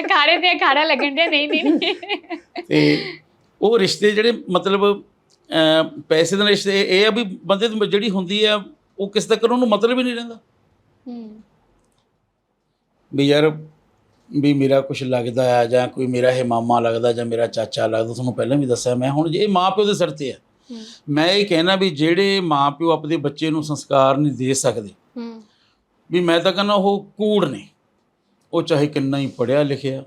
S2: ਅਖਾੜੇ ਤੇ ਅਖਾੜਾ ਲੱਗਣ ਦੇ ਨਹੀਂ ਨਹੀਂ ਨਹੀਂ।
S1: ਤੇ ਉਹ ਰਿਸ਼ਤੇ ਜਿਹੜੇ ਮਤਲਬ ਪੈਸੇ ਦੇ ਰਿਸ਼ਤੇ ਇਹ ਆ ਵੀ ਬੰਦੇ ਦੀ ਜਿਹੜੀ ਹੁੰਦੀ ਆ ਉਹ ਕਿਸ ਤੱਕ ਉਹਨੂੰ ਮਤਲਬ ਹੀ ਨਹੀਂ ਰਹਿੰਦਾ।
S2: ਹੂੰ।
S1: ਵੀ ਯਾਰ ਵੀ ਮੇਰਾ ਕੁਝ ਲੱਗਦਾ ਆ ਜਾਂ ਕੋਈ ਮੇਰਾ ਇਹ ਮਾਮਾ ਲੱਗਦਾ ਜਾਂ ਮੇਰਾ ਚਾਚਾ ਲੱਗਦਾ ਤੁਹਾਨੂੰ ਪਹਿਲਾਂ ਵੀ ਦੱਸਿਆ ਮੈਂ ਹੁਣ ਜੇ ਮਾਂ ਪਿਓ ਦੇ ਸਿਰ ਤੇ ਆ ਮੈਂ ਇਹ ਕਹਿਣਾ ਵੀ ਜਿਹੜੇ ਮਾਂ ਪਿਓ ਆਪਣੇ ਬੱਚੇ ਨੂੰ ਸੰਸਕਾਰ ਨਹੀਂ ਦੇ ਸਕਦੇ ਵੀ ਮੈਂ ਤਾਂ ਕਹਿੰਦਾ ਉਹ ਕੂੜ ਨੇ ਉਹ ਚਾਹੇ ਕਿੰਨਾ ਹੀ ਪੜਿਆ ਲਿਖਿਆ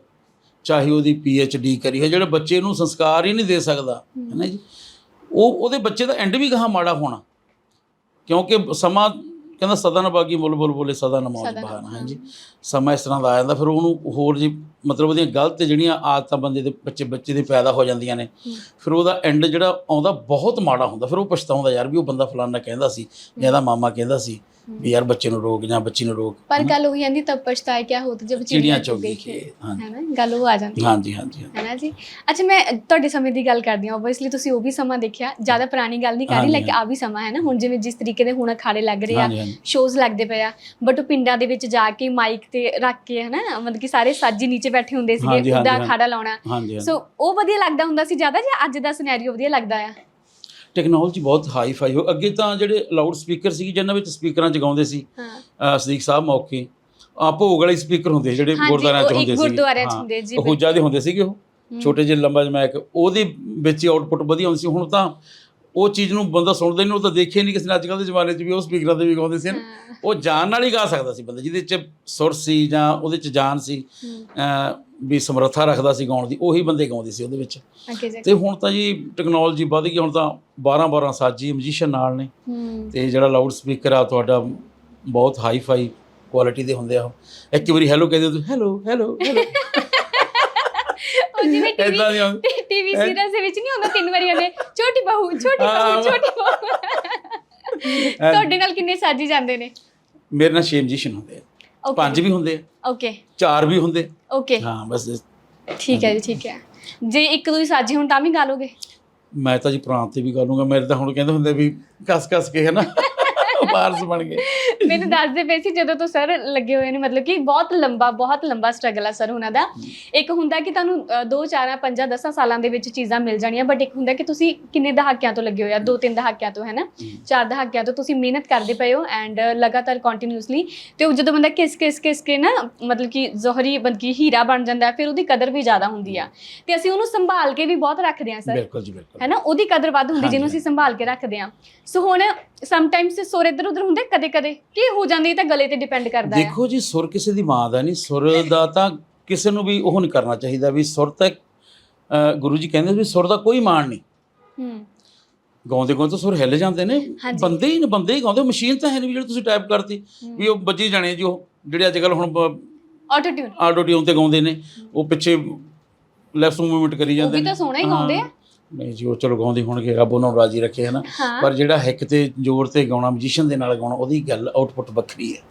S1: ਚਾਹੇ ਉਹਦੀ ਪੀ ਐਚ ਡੀ ਕਰੀ ਹੈ ਜਿਹੜੇ ਬੱਚੇ ਨੂੰ ਸੰਸਕਾਰ ਹੀ ਨਹੀਂ ਦੇ ਸਕਦਾ ਹੈ। ਨਾ ਜੀ? ਉਹ ਉਹਦੇ ਬੱਚੇ ਦਾ ਐਂਡ ਵੀ ਕਹਾ ਮਾੜਾ ਹੋਣਾ? ਕਿਉਂਕਿ ਸਮਾਂ ਕਹਿੰਦਾ ਸਦਾ ਨਾ ਬਾਗੀ ਮੁੱਲ ਬੁਲ ਬੋਲੇ ਸਦਾ ਨਾ ਮੌਜ ਬਹਾਨਾ ਹਾਂਜੀ। ਸਮਾਂ ਇਸ ਤਰ੍ਹਾਂ ਦਾ ਆ ਜਾਂਦਾ ਫਿਰ ਉਹਨੂੰ ਹੋਰ ਜੀ ਮਤਲਬ ਉਹਦੀਆਂ ਗਲਤ ਜਿਹੜੀਆਂ ਆਦਤਾਂ ਬੰਦੇ ਦੇ ਬੱਚੇ ਬੱਚੇ ਦੇ ਪੈਦਾ ਹੋ ਜਾਂਦੀਆਂ ਨੇ ਫਿਰ ਉਹਦਾ ਐਂਡ ਜਿਹੜਾ ਆਉਂਦਾ ਬਹੁਤ ਮਾੜਾ ਹੁੰਦਾ ਫਿਰ ਉਹ ਪਛਤਾਉਂਦਾ ਯਾਰ ਵੀ ਉਹ ਬੰਦਾ ਫਲਾਨਾ ਕਹਿੰਦਾ ਸੀ ਜਾਂ ਇਹਦਾ ਮਾਮਾ ਕਹਿੰਦਾ ਸੀ। ਵੀ ਯਾਰ ਬੱਚੇ ਨੂੰ ਰੋਕ ਜਾਂ ਬੱਚੀ ਨੂੰ ਰੋਕ।
S2: ਪਰ ਗੱਲ ਉਹੀ ਆਂਦੀ ਤਬ ਪਛਤਾਏ ਕਿਆ ਹੋਤ ਜਬ
S1: ਚਿੜੀਆਂ ਚੁਗ ਗਈ।
S2: ਹੈ ਨਾ ਗੱਲ ਉਹ ਆ ਜਾਂਦੀ।
S1: ਹਾਂਜੀ ਹਾਂਜੀ।
S2: ਹੈ ਨਾ ਜੀ? ਅੱਛਾ ਮੈਂ ਤੁਹਾਡੇ ਸਮੇਂ ਦੀ ਗੱਲ ਕਰਦੀ ਹਾਂ। ਓਬਵੀਅਸਲੀ ਤੁਸੀਂ ਉਹ ਵੀ ਸਮਾਂ ਦੇਖਿਆ। ਜ਼ਿਆਦਾ ਪੁਰਾਣੀ ਗੱਲ ਨਹੀਂ ਕਰ ਰਹੀ ਲਾਈਕ ਆ ਵੀ ਸਮਾਂ ਹੈ ਨਾ ਹੁਣ ਜਿਵੇਂ ਜਿਸ ਤਰੀਕੇ ਦੇ ਹੁਣ ਅਖਾੜੇ ਲੱਗ ਰਹੇ ਆ। ਸ਼ੋਜ਼ ਲੱਗਦੇ ਪਏ ਆ। ਬਟ ਉਹ ਪਿੰਡਾਂ ਦੇ ਵਿੱਚ ਜਾ ਕੇ ਮਾਈਕ ਤੇ ਰੱਖ ਕੇ ਹੈ ਨਾ ਮਤਲਬ ਕਿ ਸਾਰੇ ਸਾਜੀ ਨੀਚੇ ਬੈਠੇ ਹੁੰਦੇ ਸੀਗੇ ਉਹਦਾ ਅਖਾੜਾ ਲਾਉਣਾ। ਸੋ ਉਹ ਵਧੀਆ ਲੱਗਦਾ ਹੁੰਦਾ ਸੀ ਜ਼ਿਆਦਾ ਜਾਂ ਅੱਜ ਦਾ ਸਿਨੈਰੀਓ ਵਧੀਆ ਲੱਗਦਾ ਆ?
S1: ਟੈਕਨੋਲੋਜੀ ਬਹੁਤ ਹਾਈ ਫਾਈ ਹੋ। ਅੱਗੇ ਤਾਂ ਜਿਹੜੇ ਲਾਊਡ ਸਪੀਕਰ ਸੀ ਜਿਨ੍ਹਾਂ ਵਿੱਚ ਸਪੀਕਰਾਂ ਚ ਗਾਉਂਦੇ ਸੀ
S2: ਹਾਂ।
S1: ਸਦੀਕ ਸਾਹਿਬ ਮੌਕੇ ਆ ਭੋਗ ਵਾਲੇ ਸਪੀਕਰ ਹੁੰਦੇ ਸੀ ਜਿਹੜੇ ਗੁਰਦੁਆਰਿਆਂ ਚ ਹੁੰਦੇ ਸੀ
S2: ਗੁਰਦੁਆਰਿਆਂ 'ਚ ਹੁੰਦੇ, ਜੀ,
S1: ਉਹ ਹੁਜਾ ਦੇ ਹੁੰਦੇ ਸੀਗੇ ਉਹ। ਛੋਟੇ ਜਿਹੇ ਲੰਬਾ ਜਿਹਾ ਮੈਕ ਉਹਦੇ ਵਿੱਚ ਆਊਟਪੁੱਟ ਵਧੀਆ ਹੁੰਦੀ ਸੀ। ਹੁਣ ਤਾਂ ਉਹ ਚੀਜ਼ ਨੂੰ ਬੰਦਾ ਸੁਣਦਾ ਨਹੀਂ ਉਹ ਤਾਂ ਦੇਖਿਆ ਨਹੀਂ ਕਿਸੇ ਨੇ ਅੱਜ ਕੱਲ੍ਹ ਦੇ ਜ਼ਮਾਨੇ 'ਚ ਵੀ ਉਹ ਸਪੀਕਰਾਂ ਤੇ ਵੀ ਗਾਉਂਦੇ ਸੀ ਉਹ ਜਾਨ ਨਾਲ ਹੀ ਗਾ ਸਕਦਾ ਸੀ ਬੰਦਾ ਜਿਹਦੇ 'ਚ ਸੁਰ ਸੀ ਜਾਂ ਉਹਦੇ 'ਚ ਜਾਨ ਸੀ ਵੀ ਸਮਰੱਥਾ ਰੱਖਦਾ ਸੀ ਗਾਉਣ ਦੀ ਉਹੀ ਬੰਦੇ ਗਾਉਂਦੇ ਸੀ ਉਹਦੇ ਵਿੱਚ। ਤੇ ਹੁਣ ਤਾਂ ਜੀ ਟੈਕਨੋਲੋਜੀ ਵੱਧ ਗਈ ਹੁਣ ਤਾਂ 12 12 ਸਾਜੀ ਮਿਊਜ਼ੀਸ਼ੀਅਨ ਨਾਲ ਨੇ। ਤੇ ਜਿਹੜਾ ਲਾਊਡ ਸਪੀਕਰ ਆ ਤੁਹਾਡਾ ਬਹੁਤ ਹਾਈ ਫਾਈ ਕੁਆਲਿਟੀ ਦੇ ਹੁੰਦੇ ਆ ਇੱਕ ਵਾਰੀ ਹੈਲੋ ਕਹਿੰਦੇ ਤੁਸੀਂ ਹੈਲੋ ਹੈਲੋ ਹੈਲੋ
S2: ਉਹ ਜਿਵੇਂ ਟੀਵੀ ਟੀਵੀ ਸੀਰੀਅਲ ਦੇ ਵਿੱਚ ਨਹੀਂ ਹੁੰਦਾ ਤਿੰਨ ਵਾਰੀ ਆਉਂਦੇ। ਛੋਟੀ ਬਹੂ ਛੋਟੀ ਬਹੂ ਛੋਟੀ ਬਹੂ। ਤੁਹਾਡੇ ਨਾਲ ਕਿੰਨੇ ਸਾਜੀ ਜਾਂਦੇ ਨੇ?
S1: ਮੇਰੇ ਨਾਲ ਛੇ ਮਿਊਜ਼ੀਸ਼ੀਅਨ ਹੁੰਦੇ ਆ।
S2: ਓਕੇ
S1: ਪੰਜ ਵੀ ਹੁੰਦੇ ਆ।
S2: ਓਕੇ
S1: ਚਾਰ ਵੀ ਹੁੰਦੇ।
S2: ਓਕੇ
S1: ਹਾਂ ਬਸ
S2: ਠੀਕ ਹੈ ਜੀ ਠੀਕ ਹੈ। ਜੇ ਇੱਕ ਦੋ ਹੀ ਸਾਜੀ ਹੁਣ ਤਾਂ ਵੀ ਗਾ ਲੋਗੇ?
S1: ਮੈਂ ਤਾਂ ਜੀ ਪ੍ਰਾਂਤ ਤੇ ਵੀ ਕਰੂੰਗਾ ਮੇਰੇ ਤਾਂ ਹੁਣ ਕਹਿੰਦੇ ਹੁੰਦੇ ਵੀ ਕਸ ਕਸ ਕੇ ਹੈ ਨਾ ਵਾਰਸ ਬਣ ਗਏ।
S2: ਮੈਨੂੰ ਦੱਸਦੇ ਪਏ ਸੀ ਜਦੋਂ ਤੋਂ ਸਰ ਲੱਗੇ ਹੋਏ ਨੇ ਮਤਲਬ ਕਿ ਬਹੁਤ ਲੰਬਾ ਬਹੁਤ ਲੰਬਾ ਸਟਰਗਲ ਆ ਸਰ ਉਹਨਾਂ ਦਾ। ਇੱਕ ਹੁੰਦਾ ਕਿ ਤੁਹਾਨੂੰ 2 4 5 10 ਸਾਲਾਂ ਦੇ ਵਿੱਚ ਚੀਜ਼ਾਂ ਮਿਲ ਜਾਣੀਆਂ ਬਟ ਇੱਕ ਹੁੰਦਾ ਕਿ ਤੁਸੀਂ ਕਿੰਨੇ ਦਹਾਕਿਆਂ ਤੋਂ ਲੱਗੇ ਹੋਏ ਆ? ਦੋ ਤਿੰਨ ਦਹਾਕਿਆਂ ਤੋਂ ਹੈ। ਨਾ ਚਾਰ ਦਹਾਕਿਆਂ ਤੋਂ ਤੁਸੀਂ ਮਿਹਨਤ ਕਰਦੇ ਪਏ ਹੋ ਐਂਡ ਲਗਾਤਾਰ ਕੰਟੀਨਿਊਸਲੀ ਤੇ ਉਹ ਜਦੋਂ ਬੰਦਾ ਕਿਸ ਕਿਸ ਕਿਸ ਕੇ ਨਾ ਮਤਲਬ ਕਿ ਜ਼ੋਹਰੀ ਬੰਦਗੀ ਹੀਰਾ ਬਣ ਜਾਂਦਾ ਫਿਰ ਉਹਦੀ ਕਦਰ ਵੀ ਜ਼ਿਆਦਾ ਹੁੰਦੀ ਆ। ਤੇ ਅਸੀਂ ਉਹਨੂੰ ਸੰਭਾਲ ਕੇ ਵੀ ਬਹੁਤ ਰੱਖਦੇ ਆ ਸਰ।
S1: ਬਿਲਕੁਲ ਜੀ ਬਿਲਕੁਲ।
S2: ਹੈ ਨਾ ਉਹਦੀ ਕਦਰ ਵੱਧ ਹੁੰਦੀ ਜਿਹਨੂੰ। ਅਸੀਂ ਸੰਭਾਲ ਕੇ ਰੱਖਦੇ ਆ ਸੋ ਹੁਣ ਸਮ ਟਾਈਮਸ ਸੁਰ ਇੱਧਰ ਉੱਧਰ ਹੁੰਦੇ ਕਦੇ ਕਦੇ ਕੀ ਹੋ ਜਾਂਦੀ ਇਹ ਤਾਂ ਗਲੇ ਤੇ ਡਿਪੈਂਡ ਕਰਦਾ ਹੈ?
S1: ਦੇਖੋ ਜੀ ਸੁਰ ਕਿਸੇ ਦੀ ਮਾਂ ਦਾ ਨਹੀਂ ਸੁਰ ਦਾ ਤਾਂ ਕਿਸੇ ਨੂੰ ਵੀ ਉਹ ਨਹੀਂ ਕਰਨਾ ਚਾਹੀਦਾ ਵੀ ਸੁਰ ਤਾਂ ਅਹ, ਗੁਰੂ ਜੀ ਕਹਿੰਦੇ ਵੀ ਸੁਰ ਦਾ ਕੋਈ ਮਾਣ ਨਹੀਂ।
S2: ਹੂੰ।
S1: ਗਾਉਂਦੇ ਗਾਉਂਦੇ ਸੁਰ ਹਿੱਲ ਜਾਂਦੇ ਨੇ।
S2: ਹਾਂਜੀ।
S1: ਬੰਦੇ ਹੀ ਨੇ ਬੰਦੇ ਹੀ ਗਾਉਂਦੇ ਮਸ਼ੀਨ ਤਾਂ ਹੈ ਨਹੀਂ ਵੀ ਜਿਹੜੀ ਤੁਸੀਂ ਟਾਈਪ ਕਰਤੀ ਵੀ ਉਹ ਵੱਜੀ ਜਾਣੇ ਜੀ ਉਹ ਜਿਹੜੇ ਅੱਜ ਕੱਲ ਹੁਣ
S2: ਆਟੋ ਟਿਊਨ
S1: ਆਟੋ ਟਿਊਨ ਤੇ ਗਾਉਂਦੇ ਨੇ ਉਹ ਪਿੱਛੇ ਲੈਫਟ ਮੂਵਮੈਂਟ ਕਰੀ
S2: ਉਹ
S1: ਜਾਂਦੇ
S2: ਵੀ ਤਾਂ ਸੋਹਣਾ ਹੀ ਗਾਉਂਦੇ ਆ।
S1: ਹਾਂ। ਨਹੀਂ ਜੀ ਉਹ ਚਲੋ ਗਾਉਂਦੇ ਹੋਣਗੇ ਰੱਬ ਉਹਨਾਂ ਨੂੰ ਰਾਜੀ ਰੱਖੇ ਹਨਾ।
S2: ਹਾਂ।
S1: ਪਰ ਜਿਹੜਾ ਹਿੱਕ ਤੇ ਜ਼ੋਰ ਤੇ ਗਾਉਣਾ ਮਿਊਜ਼ੀਸ਼ੀਅਨ ਦੇ ਨਾਲ ਗਾਉਣਾ ਉਹਦੀ ਗੱਲ ਆਊਟਪੁੱਟ ਵੱਖਰੀ ਹੈ।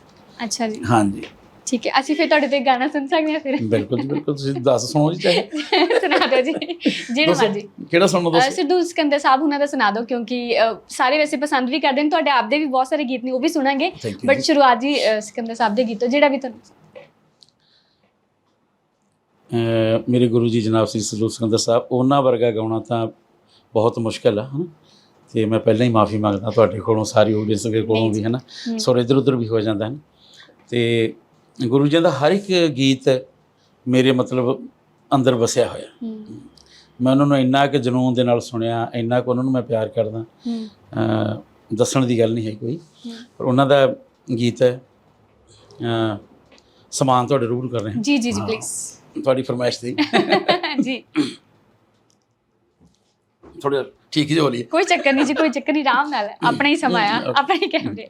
S2: ਅੱਛਾ ਜੀ।
S1: ਹਾਂਜੀ।
S2: ਠੀਕ ਹੈ ਅਸੀਂ ਫਿਰ ਤੁਹਾਡੇ ਤੇ ਗਾਣਾ ਸੁਣ ਸਕਦੇ ਹਾਂ ਫਿਰ।
S1: ਬਿਲਕੁਲ ਜੀ ਬਿਲਕੁਲ ਤੁਸੀਂ ਦੱਸ ਸੁਣੋ ਜੀ ਚਾਹੇ। <laughs>
S2: ਸੁਣਾ ਦਿਓ ਜੀ ਜਿਹੜਾ
S1: ਦੱਸੋ,
S2: ਮਰਜ਼ੀ।
S1: ਕਿਹੜਾ ਸੁਣਨਾ ਦੱਸੋ?
S2: ਸਿੱਧੂ ਸਿਕੰਦਰ ਸਾਹਿਬ ਉਹਨਾਂ ਦਾ ਸੁਣਾ ਦਿਓ ਕਿਉਂਕਿ ਸਾਰੇ ਵੈਸੇ ਪਸੰਦ ਵੀ ਕਰਦੇ ਨੇ ਤੁਹਾਡੇ ਆਪਦੇ ਵੀ ਬਹੁਤ ਸਾਰੇ ਗੀਤ ਨੇ ਉਹ ਵੀ ਸੁਣਾਂਗੇ। ਬਟ। ਸ਼ੁਰੂਆਤ ਜੀ ਸਿਕੰਦਰ ਸਾਹਿਬ ਦੇ ਗੀਤੋਂ ਜਿਹੜਾ ਵੀ ਤੁਹਾਨੂੰ
S1: ਮੇਰੇ ਗੁਰੂ ਜੀ ਜਨਾਬ ਸ੍ਰੀ ਸਰੂਪ ਸਿਕੰਦਰ ਸਾਹਿਬ ਉਹਨਾਂ ਵਰਗਾ ਗਾਉਣਾ ਤਾਂ ਬਹੁਤ ਮੁਸ਼ਕਲ ਆ ਹਨਾ? ਤੇ ਮੈਂ ਪਹਿਲਾਂ ਹੀ ਮਾਫੀ ਮੰਗਦਾ ਤੁਹਾਡੇ ਕੋਲੋਂ ਸਾਰੀ ਆਡੀਅנס ਦੇ ਕੋਲੋਂ ਵੀ ਹਨਾ। ਸੁਰ ਇੱਧਰ ਉੱਧਰ ਵੀ ਹੋ ਜਾਂਦਾ ਹੈ ਤੇ ਗੁਰੂ ਜੀ ਦਾ ਹਰ ਇੱਕ ਗੀਤ ਮੇਰੇ ਮਤਲਬ ਅੰਦਰ ਵਸਿਆ ਹੋਇਆ। ਮੈਂ ਉਹਨਾਂ ਨੂੰ ਇੰਨਾ ਕਿ ਜਨੂਨ ਦੇ ਨਾਲ ਸੁਣਿਆ ਇੰਨਾ ਕਿ ਉਹਨਾਂ ਨੂੰ ਮੈਂ ਪਿਆਰ ਕਰਦਾ। ਦੱਸਣ ਦੀ ਗੱਲ ਨਹੀਂ ਹੈ ਕੋਈ। ਪਰ ਉਹਨਾਂ ਦਾ ਗੀਤ ਹੈ ਸਮਾਨ ਤੁਹਾਡੇ ਰੂਬਰੂ ਕਰ ਰਹੇ ਹਾਂ।
S2: ਜੀ ਜੀ ਜੀ। ਪਲੀਜ਼
S1: ਤੁਹਾਡੀ ਫਰਮਾਇਸ਼ ਦੀ <laughs>
S2: ਜੀ।
S1: ਥੋੜਾ ਠੀਕ ਜਿਹਾ ਬੋਲੀਏ।
S2: ਕੋਈ ਚੱਕਰ ਨਹੀਂ ਜੀ ਕੋਈ ਚੱਕਰ ਨਹੀਂ ਆਰਾਮ ਨਾਲ। ਆਪਣਾ ਹੀ ਸਮਾਂ ਆ. ਆਪਣਾ ਹੀ ਕੈਮਰੇ।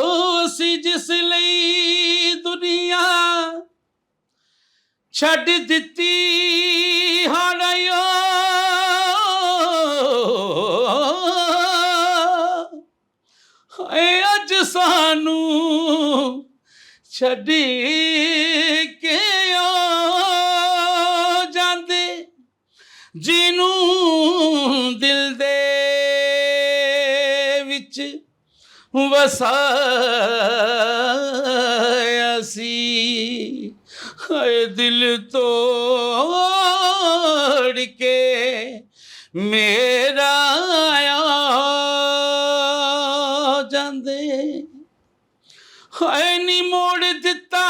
S1: ਓ ਸੀ ਜਿਸ ਲਈ ਦੁਨੀਆ ਛੱਡ ਦਿੱਤੀ ਹਾੜਿਓ ਹਾਏ ਅੱਜ ਸਾਨੂੰ ਛੱਡੀ ਕੇ ਆ ਜਾਂਦੇ, ਜਿਹਨੂੰ ਦਿਲ ਦੇ ਵਿੱਚ ਵਸਾਇਆ ਸੀ। ਹਾਏ ਦਿਲ ਤੋੜ ਕੇ ਮੇਰਾ ਮੋੜ ਦਿੱਤਾ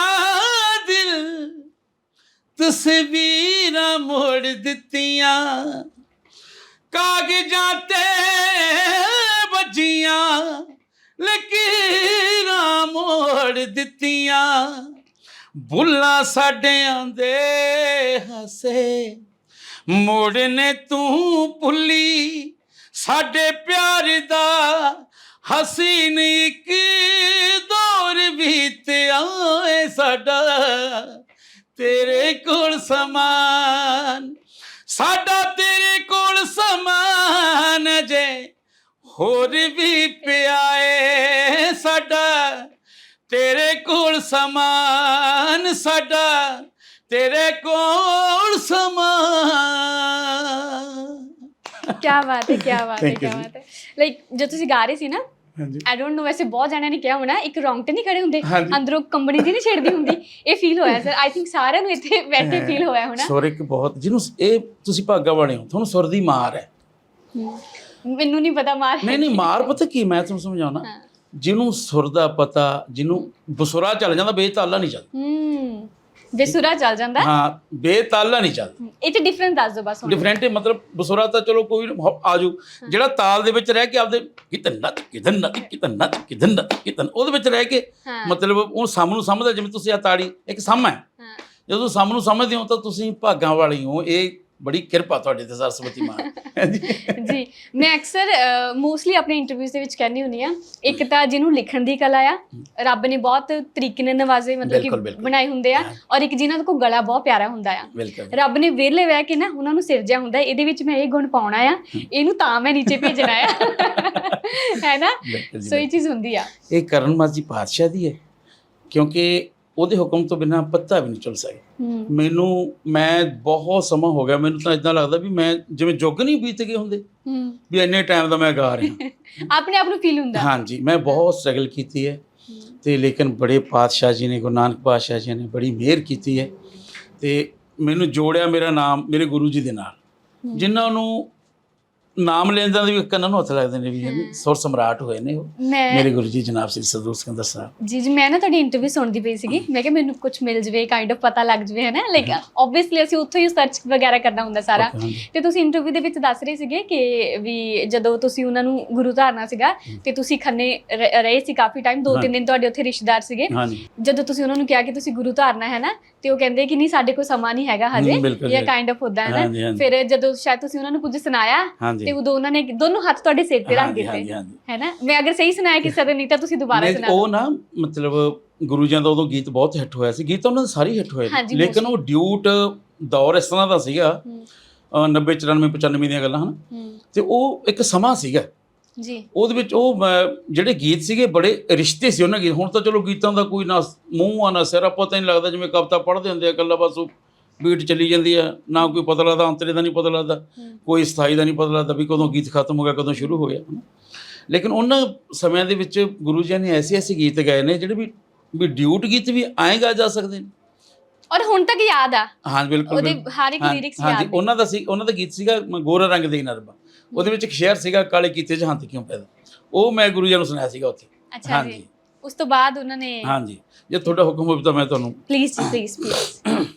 S1: ਦਿਲ। ਤਸਵੀਰਾਂ ਮੋੜ ਦਿੱਤੀਆਂ। ਕਾਗਜ਼ਾਂ ਤੇ ਵੱਜੀਆਂ। ਲਕੀਰਾਂ ਮੋੜ ਦਿੱਤੀਆਂ। ਬੁੱਲਾ ਸਾਡਿਆਂ ਦੇ ਹੱਸੇ। ਮੋੜ ਨੇ ਤੂੰ ਭੁੱਲੀ। ਸਾਡੇ ਪਿਆਰ ਦਾ ਹਸੀਨ ਇੱਕ ਦੌਰ ਬੀਤਿਆ ਏ ਸਾਡਾ ਤੇਰੇ ਕੋਲ ਸਮਾਨ। ਸਾਡਾ ਤੇਰੇ ਕੋਲ ਸਮਾਨ ਜੇ ਹੋਰ ਵੀ ਪਿਆ ਏ ਸਾਡਾ ਤੇਰੇ ਕੋਲ ਸਮਾਨ ਸਾਡਾ ਤੇਰੇ ਕੋਲ ਸਮਾਨ।
S2: ਕੀ ਬਾਤ ਹੈ ਕੀ ਬਾਤ ਹੈ
S1: Thank
S2: ਕੀ
S1: you ਜੀ।
S2: ਬਾਤ ਹੈ। ਲਾਈਕ ਜਦ ਤੁਸੀਂ ਗਾ ਰਹੇ ਸੀ ਨਾ
S1: ਹਾਂਜੀ।
S2: ਆਈ ਡੋਨਟ ਨੋ ਵੈਸੇ ਬਹੁਤ ਜਣਿਆਂ ਨੇ ਕਿਹਾ ਹੋਣਾ ਇੱਕ ਰੌਂਗਟੇ ਨਹੀਂ ਖੜੇ ਹੁੰਦੇ
S1: ਹਾਂਜੀ।
S2: ਅੰਦਰੋਂ ਕੰਬਣੀ ਜੀ ਨਹੀਂ ਛੇੜਦੀ ਹੁੰਦੀ ਇਹ ਫੀਲ ਹੋਇਆ ਸਰ ਆਈ ਥਿੰਕ ਸਾਰਿਆਂ ਨੂੰ ਇੱਥੇ ਬੈਠੇ ਫੀਲ ਹੋਇਆ ਹੋਣਾ।
S1: ਸੁਰ ਇੱਕ ਬਹੁਤ ਜਿਹਨੂੰ ਇਹ ਤੁਸੀਂ ਭਾਗਾ ਵਾਲੇ ਹੋ ਤੁਹਾਨੂੰ ਸੁਰ ਦੀ ਮਾਰ ਹੈ।
S2: ਹਮ, ਮੈਨੂੰ ਨਹੀਂ ਪਤਾ ਮਾਰ
S1: ਨਹੀਂ ਨਹੀਂ ਮਾਰ ਪਤਾ ਕੀ ਮੈਂ ਤੁਹਾਨੂੰ ਸਮਝਾਉਣਾ
S2: ਹਾਂ।
S1: ਜਿਹਨੂੰ ਸੁਰ ਦਾ ਪਤਾ ਜਿਹਨੂੰ ਬਸੁਰਾ ਚੱਲ ਜਾਂਦਾ ਬੇਤਾਲਾ ਨਹੀਂ ਚੱਲਦਾ।
S2: ਹੂੰ ਬੇਸੁਰਾ ਚੱਲ ਜਾਂਦਾ।
S1: ਹਾਂ ਬੇਤਾਲਾ ਨਹੀਂ ਚੱਲਦਾ।
S2: ਇਹ ਤੇ ਡਿਫਰੈਂਸ ਦੱਸ ਦਿਓ ਬਸ ਹੁਣ।
S1: ਡਿਫਰੈਂਟ ਮਤਲਬ ਬਸੁਰਾ ਤਾਂ ਚਲੋ ਕੋਈ ਹੋ- ਆਜੂ ਜਿਹੜਾ ਤਾਲ ਦੇ ਵਿੱਚ ਰਹਿ ਕੇ ਆਪਦੇ ਕਿਤਨ ਨੱਚ ਕਿਤਨ ਨੱਚ ਕਿਤਨ ਨੱਚ ਕਿਤਨ ਨੱਚ ਕਿਤਨ ਉਹਦੇ ਵਿੱਚ ਰਹਿ ਕੇ
S2: ਹਾਂ।
S1: ਮਤਲਬ ਉਹ ਸਮ ਨੂੰ ਸਮਝਦਾ ਜਿਵੇਂ ਤੁਸੀਂ ਆ ਤਾੜੀ ਇੱਕ ਸਮ ਹੈ।
S2: ਹਾਂ।
S1: ਜਦੋਂ ਸਮ ਨੂੰ ਸਮਝਦੇ ਹੋ ਤਾਂ ਤੁਸੀਂ ਭਾਗਾਂ ਵਾਲੀ ਹੋ ਇਹ ਬੜੀ ਕਿਰਪਾ ਤੁਹਾਡੇ ਤੇ ਸਰਸਵਤੀ ਮਾਂ। <laughs>
S2: ਜੀ ਮੈਂ ਅਕਸਰ ਮੋਸਟਲੀ ਆਪਣੇ ਇੰਟਰਵਿਊਜ਼ ਦੇ ਵਿੱਚ ਕਹਿੰਦੀ ਹੁੰਦੀ ਆ ਇੱਕ ਤਾਂ ਜਿਹਨੂੰ ਲਿਖਣ ਦੀ ਕਲਾ ਆ ਰੱਬ ਨੇ ਬਹੁਤ ਤਰੀਕੇ ਨਾਲ ਨਵਾਜ਼ੇ ਮਤਲਬ ਕਿ। ਬਣਾਏ ਹੁੰਦੇ ਆ ਔਰ ਇੱਕ ਜਿਨ੍ਹਾਂ ਕੋਲ ਗਲਾ ਬਹੁਤ ਪਿਆਰਾ ਹੁੰਦਾ ਆ। ਰੱਬ ਨੇ ਵਿਹਲੇ ਬਹਿ ਕੇ ਨਾ ਉਹਨਾਂ ਨੂੰ ਸਿਰਜਿਆ ਹੁੰਦਾ ਇਹਦੇ ਵਿੱਚ ਮੈਂ ਇਹ ਗੁਣ ਪਾਉਣਾ ਆ ਇਹਨੂੰ ਤਾਂ ਮੈਂ ਨੀਚੇ ਭੇਜਣਾ ਆ। <laughs> ਹੈ ਨਾ? ਸੋ ਇਹ ਚੀਜ਼ ਹੁੰਦੀ ਆ।
S1: ਇਹ ਕਰਨ ਮਾਜੀ ਪਾਤਸ਼ਾਹ ਦੀ ਹੈ ਕਿਉਂਕਿ ਉਹਦੇ ਹੁਕਮ ਤੋਂ ਬਿਨਾ ਪੱਤਾ ਵੀ ਨਹੀਂ ਚੱਲ ਸਕਦਾ ਮੈਨੂੰ ਮੈਂ ਬਹੁਤ ਸਮਾਂ ਹੋ ਗਿਆ ਮੈਨੂੰ ਤਾਂ ਇਦਾਂ ਲੱਗਦਾ ਵੀ ਮੈਂ ਜਿਵੇਂ ਜੁਗ ਨਹੀਂ ਬੀਤ ਗਏ ਹੁੰਦੇ ਵੀ ਇੰਨੇ ਟਾਈਮ ਦਾ ਮੈਂ ਗਾ ਰਿਹਾ। <laughs>
S2: ਆਪਣੇ ਆਪ ਨੂੰ ਫੀਲ ਹੁੰਦਾ।
S1: ਹਾਂਜੀ ਮੈਂ ਬਹੁਤ ਸਟਰਗਲ ਕੀਤੀ ਹੈ। ਤੇ ਲੇਕਿਨ ਬੜੇ ਪਾਤਸ਼ਾਹ ਜੀ ਨੇ ਗੁਰੂ ਨਾਨਕ ਪਾਤਸ਼ਾਹ ਜੀ ਨੇ ਬੜੀ ਮਿਹਰ ਕੀਤੀ ਹੈ। ਤੇ ਮੈਨੂੰ ਜੋੜਿਆ ਮੇਰਾ ਨਾਮ ਮੇਰੇ ਗੁਰੂ ਜੀ ਦੇ ਨਾਲ। ਜਿਨ੍ਹਾਂ ਨੂੰ ਨਾਮ ਲੈਂਦਾ ਦੇ ਵੀ ਕੰਨਾਂ ਨੂੰ ਹੱਥ ਲੱਗਦੇ ਨੇ ਵੀ ਇਹ ਸੁਰ ਸਮਰਾਟ ਹੋਏ ਨੇ ਉਹ।
S2: ਮੈਂ
S1: ਮੇਰੇ ਗੁਰੂ ਜੀ ਜਨਾਬ ਸ੍ਰੀ ਸਤਿਗੁਰੂ ਸਿਕੰਦਰ ਸਾਹਿਬ।
S2: ਜੀ ਜੀ ਮੈਂ ਨਾ ਤੁਹਾਡੀ ਇੰਟਰਵਿਊ ਸੁਣਦੀ ਪਈ ਸੀਗੀ। ਮੈਂ ਕਿਹਾ ਮੈਨੂੰ ਕੁਝ ਮਿਲ ਜਵੇ ਕਾਈਂਡ ਆਫ ਪਤਾ ਲੱਗ ਜਵੇ ਹੈ ਨਾ ਲਾਈਕ ਆਬਵੀਅਸਲੀ ਅਸੀਂ ਉੱਥੋਂ ਹੀ ਸਰਚ ਵਗੈਰਾ ਕਰਨਾ ਹੁੰਦਾ ਸਾਰਾ। ਤੇ ਤੁਸੀਂ ਇੰਟਰਵਿਊ ਦੇ ਵਿੱਚ ਦੱਸ ਰਹੇ ਸੀਗੇ ਕਿ ਵੀ ਜਦੋਂ ਤੁਸੀਂ ਉਹਨਾਂ ਨੂੰ ਗੁਰੂ ਧਾਰਨਾ ਸੀਗਾ ਤੇ ਤੁਸੀਂ ਖੰਨੇ ਰਹੇ ਸੀ ਕਾਫੀ ਟਾਈਮ ਦੋ ਤਿੰਨ ਦਿਨ ਤੁਹਾਡੇ ਉੱਥੇ ਰਿਸ਼ਤੇਦਾਰ ਸੀਗੇ। ਜਦੋਂ ਤੁਸੀਂ ਉਹਨਾਂ ਨੂੰ ਕਿਹਾ ਕਿ ਤੁਸੀਂ ਗੁਰੂ ਧਾਰਨਾ ਹੈ ਨਾ ਤੇ ਉਹ ਕਹਿੰਦੇ ਕਿ ਨਹੀਂ ਸਾਡੇ ਕੋਲ ਸਮਾਂ ਨਹੀਂ ਹੈਗਾ ਹਜੇ
S1: ਹਮ, ਬਿਲਕੁਲ
S2: ਜੀ। ਕਾਈਂਡ ਆਫ ਹੁੰਦਾ ਹੈ
S1: ਹਾਂਜੀ,
S2: ਨਾ।
S1: ਹਾਂਜੀ।
S2: ਫਿਰ ਜਦੋਂ ਸ਼ਾਇਦ ਤੁਸੀਂ ਉਹਨਾਂ ਨੂੰ ਕੁਝ ਸੁਣਾਇਆ
S1: ਹਾਂਜੀ।
S2: ਤੇ ਉਦੋਂ ਉਹਨਾਂ ਨੇ ਦੋਨੋਂ ਹੱਥ ਤੁਹਾਡੇ ਸਿਰ ਤੇ ਰੱਖ
S1: ਹਾਂਜੀ, ਹਾਂਜੀ,
S2: ਦਿੱਤੇ
S1: ਹਾਂਜੀ।
S2: ਹੈ ਨਾ? ਮੈਂ ਅਗਰ ਸਹੀ ਸੁਣਾਇਆ ਕਿਸੇ ਦਾ ਨਹੀਂ ਤਾਂ ਤੁਸੀਂ ਦੁਬਾਰਾ
S1: ਨਹੀਂ,
S2: ਸੁਣਾ
S1: ਉਹ ਨਾ ਮਤਲਬ ਗੁਰੂ ਜੀ ਦਾ ਉਦੋਂ ਗੀਤ ਬਹੁਤ ਹਿੱਟ ਹੋਇਆ ਸੀ। ਗੀਤ ਉਹਨਾਂ ਦੇ ਸਾਰੇ ਹਿੱਟ ਹੋਏ ਨੇ। ਲੇਕਿਨ ਉਹ ਡਿਊਟ ਦੌਰ ਇਸ ਤਰ੍ਹਾਂ ਦਾ ਸੀਗਾ
S2: ਹੂੰ,
S1: ਅ, 90 94 95 ਦੀਆਂ ਗੱਲਾਂ ਹਨ? ਤੇ ਉਹ ਇੱਕ ਸਮਾਂ ਸੀਗਾ।
S2: ਜੀ।
S1: ਉਹਦੇ ਵਿੱਚ ਉਹ ਜਿਹੜੇ ਗੀਤ ਸੀਗੇ ਬੜੇ ਰਿਸ਼ਤੇ ਸੀ ਉਹਨਾਂ ਗੀਤ। ਹੁਣ ਤਾਂ ਚਲੋ ਗੀਤਾਂ ਦਾ ਕੋਈ ਨਾ ਮੂੰਹ ਆ ਨਾ ਸਿਰ ਆ ਪਤਾ ਨਹੀਂ ਲੱਗਦਾ ਜਿਵੇਂ ਕਵਿਤਾ ਪੜ੍ਹਦੇ ਹੁੰਦੇ ਆ ਇਕੱਲਾ ਬਸ ਉਹ ਬੀਟ ਚੱਲੀ ਜਾਂਦੀ ਆ। ਨਾ ਕੋਈ ਪਤਾ ਲੱਗਦਾ ਅੰਤਰੇ ਦਾ ਨਹੀਂ ਪਤਾ ਲੱਗਦਾ
S2: ਹੂੰ।
S1: ਕੋਈ ਸਥਾਈ ਦਾ ਨਹੀਂ ਪਤਾ ਲੱਗਦਾ ਵੀ ਕਦੋਂ ਗੀਤ ਖਤਮ ਹੋ ਗਿਆ ਕਦੋਂ ਸ਼ੁਰੂ ਹੋ ਗਿਆ। ਲੇਕਿਨ ਉਹਨਾਂ ਸਮਿਆਂ ਦੇ ਵਿੱਚ ਗੁਰੂ ਜੀ ਨੇ ਐਸੇ ਐਸੇ ਗੀਤ ਗਾਏ ਨੇ ਜਿਹੜੇ ਵੀ ਵੀ ਡਿਊਟ ਗੀਤ ਵੀ ਐਂ ਗਾ ਜਾ ਸਕਦੇ ਨੇ।
S2: ਔਰ ਹੁਣ ਤੱਕ ਯਾਦ ਆ।
S1: ਹਾਂ ਬਿਲਕੁਲ
S2: ਉਹਦੇ। ਹਰ ਇੱਕ
S1: ਹਾਂ-
S2: ਲਿਰਿਕਸ ਯਾਦ ਨੇ।
S1: ਉਹਨਾਂ ਦਾ ਸੀ ਉਹਨਾਂ ਦਾ ਗੀਤ ਸੀਗਾ ਗੋਰਾ ਰੰਗ ਦੇ ਨਰਮਾ। ਉਹਦੇ ਵਿੱਚ ਇੱਕ ਸ਼ੇਰ ਸੀਗਾ ਕਾਲੇ ਕੀਤੇ ਜਹਾਂ ਤੇ ਕਿਉਂ ਪੈਦਾ? ਉਹ ਮੈਂ ਗੁਰੂ ਜੀ ਨੂੰ ਸੁਣਾਇਆ ਸੀਗਾ ਉੱਥੇ।
S2: ਅੱਛਾ। ਜੀ। ਉਸ ਤੋਂ ਬਾਅਦ ਉਹਨਾਂ ਨੇ
S1: ਹਾਂਜੀ। ਜੇ ਤੁਹਾਡਾ ਹੁਕਮ ਹੋਵੇ ਤਾਂ ਮੈਂ ਤੁਹਾਨੂੰ
S2: ਪਲੀਜ਼ ਜੀ ਪਲੀਜ਼ ਪਲੀਜ਼ <clears throat>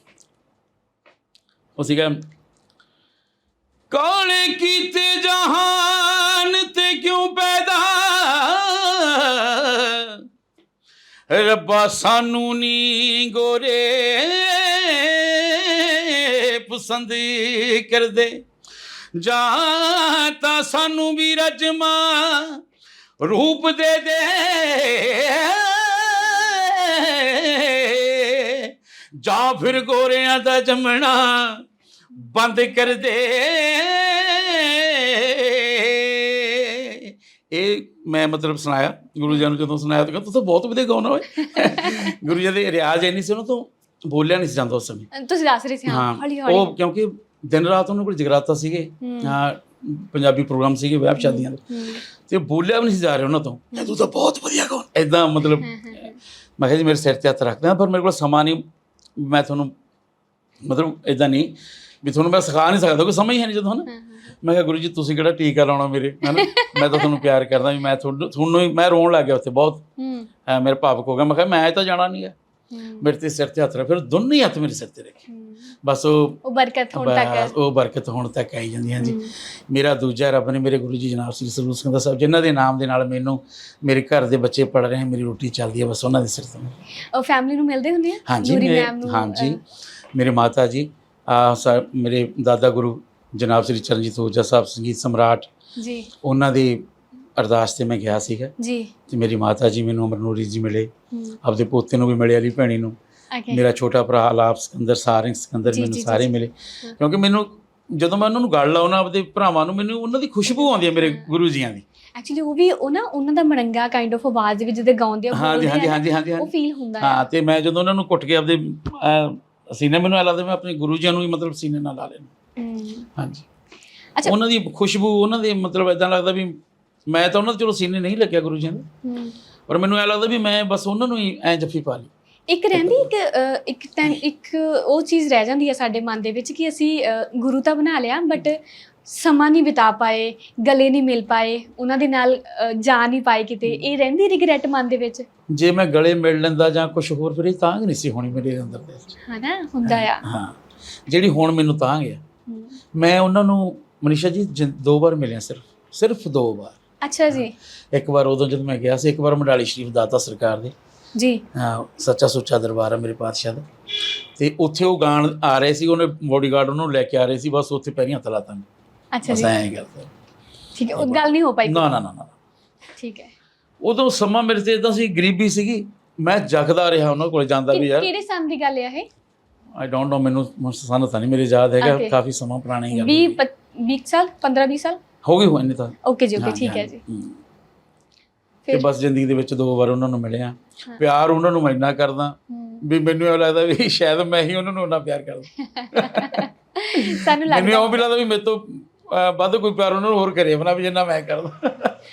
S1: ਉਹ ਸੀਗਾ ਕਾਲੇ ਕੀਤੇ ਜਹਾਨ ਤੇ ਕਿਉਂ ਪੈਦਾ? ਰੱਬਾ ਸਾਨੂੰ ਨੀ ਗੋਰੇ ਪਸੰਦ ਕਰਦੇ। ਜਾਂ ਤਾਂ ਸਾਨੂੰ ਵੀ ਰਜਮਾ ਰੂਪ ਦੇ ਦੇ। ਜਾਂ ਫਿਰ ਗੋਰਿਆਂ ਦਾ ਜੰਮਣਾ ਬੰਦ ਕਰ ਦੇ। ਇਹ ਮੈਂ ਮਤਲਬ ਸੁਣਾਇਆ ਗੁਰੂ ਜੀ ਨੂੰ ਜਦੋਂ ਸੁਣਾਇਆ ਤਾਂ ਕਹਿੰਦਾ ਤੂੰ ਤਾਂ ਬਹੁਤ ਵਧੀਆ ਗਾਉਣਾ ਓਏ। ਗੁਰੂ ਜੀ ਦੇ ਰਿਆਜ਼ ਇੰਨੀ ਸੀ ਉਹਨਾਂ ਤੋਂ ਬੋਲਿਆ ਨਹੀਂ ਸੀ ਜਾਂਦਾ ਉਸ ਸਮੇਂ।
S2: ਤੁਸੀਂ ਦੱਸ ਰਹੇ ਸੀ ਹਾਂ ਹੌਲੀ ਹੌਲੀ
S1: ਉਹ ਕਿਉਂਕਿ ਦਿਨ ਰਾਤ ਉਹਨਾਂ ਕੋਲ ਜਗਰਾਤਾ ਸੀਗੇ
S2: ਹੂੰ।
S1: ਪੰਜਾਬੀ ਪ੍ਰੋਗਰਾਮ ਸੀਗੇ ਵਿਆਹ ਸ਼ਾਦੀਆਂ ਦੇ। ਤੇ ਬੋਲਿਆ ਵੀ ਨਹੀਂ ਜਾ ਰਿਹਾ ਉਹਨਾਂ ਤੋਂ। ਇਹ ਤੂੰ ਤਾਂ ਬਹੁਤ ਵਧੀਆ ਗਾਉਂ ਐਦਾਂ ਮਤਲਬ ਮੈਂ ਕਿਹਾ ਜੀ ਮੇਰੇ ਸਿਰ ਤੇ ਹੱਥ ਰੱਖਦੇ ਪਰ ਮੇਰੇ ਕੋਲ ਸਮਾਂ ਨਹੀਂ ਮੈਂ ਤੁਹਾਨੂੰ ਮਤਲਬ ਐਦਾਂ ਨਹੀਂ ਵੀ ਤੁਹਾਨੂੰ ਮੈਂ ਸਿਖਾ ਨਹੀਂ ਸਕਦਾ ਕੋਈ ਸਮਾਂ ਹੀ ਨਹੀਂ ਜਦੋਂ ਹਨਾ? ਮੈਂ ਕਿਹਾ ਗੁਰੂ ਜੀ ਤੁਸੀਂ ਕਿਹੜਾ ਟੀਕਾ ਲਾਉਣਾ ਮੇਰੇ ਹਨਾ? ਮੈਂ ਤਾਂ ਤੁਹਾਨੂੰ ਪਿਆਰ ਕਰਦਾ ਵੀ ਮੈਂ ਤੁਹਾਨੂੰ ਤੁਹਾਨੂੰ ਮੈਂ ਰੋਣ ਲੱਗ ਗਿਆ ਉੱਥੇ ਬਹੁਤ। ਮੇਰੇ ਭਾਵਕ ਹੋ ਗਿਆ। ਮੈਂ ਕਿਹਾ ਮੈਂ ਤਾਂ ਜਾਣਾ ਨਹੀਂ ਹੈ ਤੇ ਸਿਰ ਤੇ ਹੱਥ ਰੱਖ ਫਿਰ ਦੋਨੇ ਹੀ ਹੱਥ ਮੇਰੇ ਸਿਰ ਤੇ ਰੱਖੇ। ਬਸ ਉਹ
S2: ਉਹ ਬਰਕਤ ਹੁਣ ਤੱਕ
S1: ਉਹ ਬਰਕਤ ਹੁਣ ਤੱਕ ਆਈ ਜਾਂਦੀ ਹਾਂਜੀ
S2: ਹੂੰ।
S1: ਮੇਰਾ ਦੂਜਾ ਰੱਬ ਨੇ ਮੇਰੇ ਗੁਰੂ ਜੀ ਜਨਾਬ ਸ੍ਰੀ ਸਰੂਪ ਸਿੰਘ ਦਾ ਸਾਹਿਬ ਜਿਨ੍ਹਾਂ ਦੇ ਨਾਮ ਦੇ ਨਾਲ ਮੈਨੂੰ ਮੇਰੇ ਘਰ ਦੇ ਬੱਚੇ ਪੜ ਰਹੇ ਮੇਰੀ ਰੋਟੀ ਚੱਲਦੀ ਹੈ ਬਸ ਉਹਨਾਂ ਦੇ ਸਿਰ ਤੋਂ
S2: ਉਹ ਫੈਮਿਲੀ ਨੂੰ ਮਿਲਦੇ ਹੁੰਦੇ ਆ
S1: ਹਾਂਜੀ ਹਾਂਜੀ ਮੇਰੇ ਮਾਤਾ ਜੀ ਆ ਮੇਰੇ ਦਾਦਾ ਗੁਰੂ ਜਨਾਬ ਸ੍ਰੀ ਚਰਨਜੀਤ ਓਜਾ ਸਾਹਿਬ ਸੰਗੀਤ ਸਮਰਾਟ
S2: ਜੀ
S1: ਉਹਨਾਂ ਦੀ ਅਰਦਾਸ ਤੇ ਮੈਂ ਗਿਆ ਸੀਗਾ।
S2: ਜੀ।
S1: ਤੇ ਮੇਰੀ ਮਾਤਾ ਜੀ ਮੈਨੂੰ ਅਮਰਨੂਰੀ ਜੀ ਮਿਲੇ। ਆਪਦੇ ਪੋਤੇ ਨੂੰ ਵੀ ਮਿਲੇ ਅਲੀ ਭੈਣੀ ਨੂੰ। ਮੇਰਾ ਛੋਟਾ ਭਰਾ ਆਲਾਪ ਸਿਕੰਦਰ ਸਾਰਿੰਗ ਸਿਕੰਦਰ ਮੈਨੂੰ ਸਾਰੇ। ਮਿਲੇ। ਕਿਉਂਕਿ ਮੈਨੂੰ ਜਦੋਂ ਮੈਂ ਉਹਨਾਂ ਨੂੰ ਗੱਲ ਲਾਉਣਾ ਆਪਦੇ ਭਰਾਵਾਂ ਨੂੰ ਮੈਨੂੰ ਉਹਨਾਂ ਦੀ ਖੁਸ਼ਬੂ ਆਉਂਦੀ ਹੈ ਮੇਰੇ ਗੁਰੂ ਜੀਆਂ ਦੀ।
S2: ਐਕਚੁਅਲੀ ਉਹ ਵੀ ਉਹ ਨਾ ਉਹਨਾਂ ਦਾ ਮੜੰਗਾ ਕਾਈਂਡ ਆਫ ਆਵਾਜ਼ ਦੇ ਵਿੱਚ ਜਦੋਂ ਗਾਉਂਦੇ ਆ
S1: ਹਾਂਜੀ
S2: ਬੋਲਦੇ
S1: ਹਾਂਜੀ
S2: ਆ ਨਾ,
S1: ਹਾਂਜੀ ਹਾਂਜੀ
S2: ਉਹ ਫੀਲ ਹੁੰਦਾ
S1: ਹਾਂ
S2: ਹੈ
S1: ਤੇ ਮੈਂ ਜਦੋਂ ਉਹਨਾਂ ਨੂੰ ਕੁੱਟ ਕੇ ਆਪਦੇ ਸੀਨੇ ਮੈਨੂੰ ਐ ਲੱਗਦਾ ਮੈਂ ਆਪਣੇ ਗੁਰੂ ਜੀਆਂ ਨੂੰ ਹੀ ਮਤਲਬ ਸੀਨੇ ਨਾਲ ਲਾ ਲੈਣਾ ਹਾਂਜੀ।
S2: ਅੱਛਾ।
S1: ਉਹਨਾਂ ਦੀ ਖੁਸ਼ਬੂ ਉਹਨਾਂ ਦੇ ਮਤਲਬ ਇਦਾਂ ਲੱਗਦਾ ਵੀ ਮੈਂ ਤਾਂ ਉਹਨਾਂ ਦੇ ਚਲੋ ਸੀਨੇ ਨਹੀਂ ਲੱਗਿਆ ਗੁਰੂ ਜੀਆਂ ਦੇ ਪਰ ਮੈਨੂੰ ਐ ਲੱਗਦਾ ਵੀ ਮੈਂ ਬਸ ਉਹਨਾਂ ਨੂੰ ਹੀ ਐ ਜੱਫੀ ਪਾ ਲਈ।
S2: ਇੱਕ ਰਹਿੰਦੀ ਇੱਕ ਇੱਕ ਤਾਂ ਇੱਕ ਉਹ ਚੀਜ਼ ਰਹਿ ਜਾਂਦੀ ਹੈ ਸਾਡੇ ਮਨ ਦੇ ਵਿੱਚ ਕਿ ਅਸੀਂ ਗੁਰੂ ਤਾਂ ਬਣਾ ਲਿਆ ਬਟ ਸਮਾਂ ਨਹੀਂ ਬਿਤਾ ਪਾਏ ਗਲੇ ਨਹੀਂ ਮਿਲ ਪਾਏ ਉਹਨਾਂ ਦੇ ਨਾਲ ਜਾ ਨਹੀਂ ਪਾਏ ਕਿਤੇ। ਇਹ ਰਹਿੰਦੀ ਰਿਗਰੈਟ ਮਨ ਦੇ ਵਿੱਚ?
S1: ਜੇ ਮੈਂ ਗਲੇ ਮਿਲ ਲੈਂਦਾ ਜਾਂ ਕੁਝ ਹੋਰ ਫਿਰ ਇਹ ਤਾਂ ਨਹੀਂ ਸੀ ਹੋਣੀ ਮੇਰੇ ਅੰਦਰ। ਦੇ ਵਿੱਚ।
S2: ਹਨਾ? ਹੁੰਦਾ ਆ।
S1: ਹਾਂ। ਜਿਹੜੀ ਹੁਣ ਮੈਨੂੰ ਤਾਂ ਗਿਆ
S2: ਹੂੰ।
S1: ਮੈਂ ਉਹਨਾਂ ਨੂੰ ਮਨੀਸ਼ਾ ਜੀ ਜਿ- ਦੋ ਵਾਰ ਮਿਲਿਆ ਸਿਰਫ। ਸਿਰਫ ਦੋ ਵਾਰ।
S2: ਅੱਛਾ ਜੀ।
S1: ਇੱਕ ਵਾਰ ਉਦੋਂ ਜਦ ਮੈਂ ਗਿਆ ਸੀ ਇੱਕ ਵਾਰ ਮੰਡਾਲੀ ਸ਼ਰੀਫ ਦਾਤਾ ਸਰਕਾਰ ਦੇ।
S2: ਜੀ।
S1: ਹਾਂ, ਸੱਚਾ ਸੁੱਚਾ ਦਰਬਾਰ ਹੈ ਮੇਰੇ ਪਾਤਸ਼ਾਹ ਦਾ। ਤੇ ਉੱਥੇ ਉਹ ਗਾਣ ਆ ਰਹੇ ਸੀ ਉਹਨੇ ਬੋਡੀਗਾਰਡ ਉਹਨੂੰ ਲੈ ਕੇ ਆ ਰਹੇ ਸੀ ਬਸ ਉੱਥੇ ਪੈਰੀਆਂ ਤਲਾਤਾਂ
S2: ਅੱਛਾ
S1: ਬਸ
S2: ਜੀ।
S1: ਐਂ ਕਰਦਾ
S2: ਠੀਕ ਹੈ ਉਹ ਗੱਲ ਨਹੀਂ ਹੋ ਪਾਈ
S1: ਨਾ ਨਾ ਨਾ ਨਾ।
S2: ਠੀਕ ਹੈ।
S1: ਉਦੋਂ ਸਮਾਂ ਮੇਰੇ ਤੇ ਇਦਾਂ ਸੀ ਗਰੀਬੀ ਸੀਗੀ। ਮੈਂ ਜਗਦਾ ਰਿਹਾ ਉਹਨਾਂ ਕੋਲ ਜਾਂਦਾ ਵੀ
S2: ਕਿ-
S1: ਯਾਰ।
S2: ਕਿਹੜੇ ਸਾਲ ਦੀ ਗੱਲ ਹੈ ਇਹ?
S1: ਆਈ ਡੋਨਟ ਨੋ ਮੈਨੂੰ ਸਾਨੂੰ ਤਾਂ ਨਹੀਂ ਮੇਰੇ ਯਾਦ ਹੈਗਾ
S2: Okay.
S1: ਕਾਫੀ ਸਮਾਂ ਪੁਰਾਣੀ ਗੱਲ
S2: 20
S1: ਹੋਈ।
S2: 20 ਸਾਲ 15 20 ਸਾਲ?
S1: ਹੋ ਗਈ ਹੋਣੀ ਤਾਂ
S2: ਓਕੇ ਜੀ ਓਕੇ ਠੀਕ ਹੈ। ਜੀ।
S1: ਤੇ
S2: ਫਿਰ
S1: ਬਸ ਜ਼ਿੰਦਗੀ ਦੇ ਵਿੱਚ ਦੋ ਵਾਰ ਉਹਨਾਂ ਨੂੰ ਮਿਲਿਆ। ਪਿਆਰ ਉਹਨਾਂ ਨੂੰ ਮੈਂ ਇੰਨਾ ਕਰਦਾ। ਵੀ ਮੈਨੂੰ ਇਹ ਲੱਗਦਾ ਵੀ ਸ਼ਾਇਦ ਮੈਂ ਹੀ ਉਹਨਾਂ ਨੂੰ ਉਹਨਾਂ ਪਿਆਰ ਕਰਦਾ
S2: ਸਾਨੂੰ
S1: ਮੈਨੂੰ
S2: ਲੱਗਦਾ
S1: ਉਹ ਵੀ ਲੱਗਦਾ ਵੀ ਮੇਰੇ ਤੋਂ ਵੱਧ ਕੋਈ ਪਿਆਰ ਉਹਨਾਂ ਨੂੰ ਹੋਰ ਕਰੇ ਬਣਾ ਵੀ ਜਿੰਨਾ ਮੈਂ ਕਰਦਾ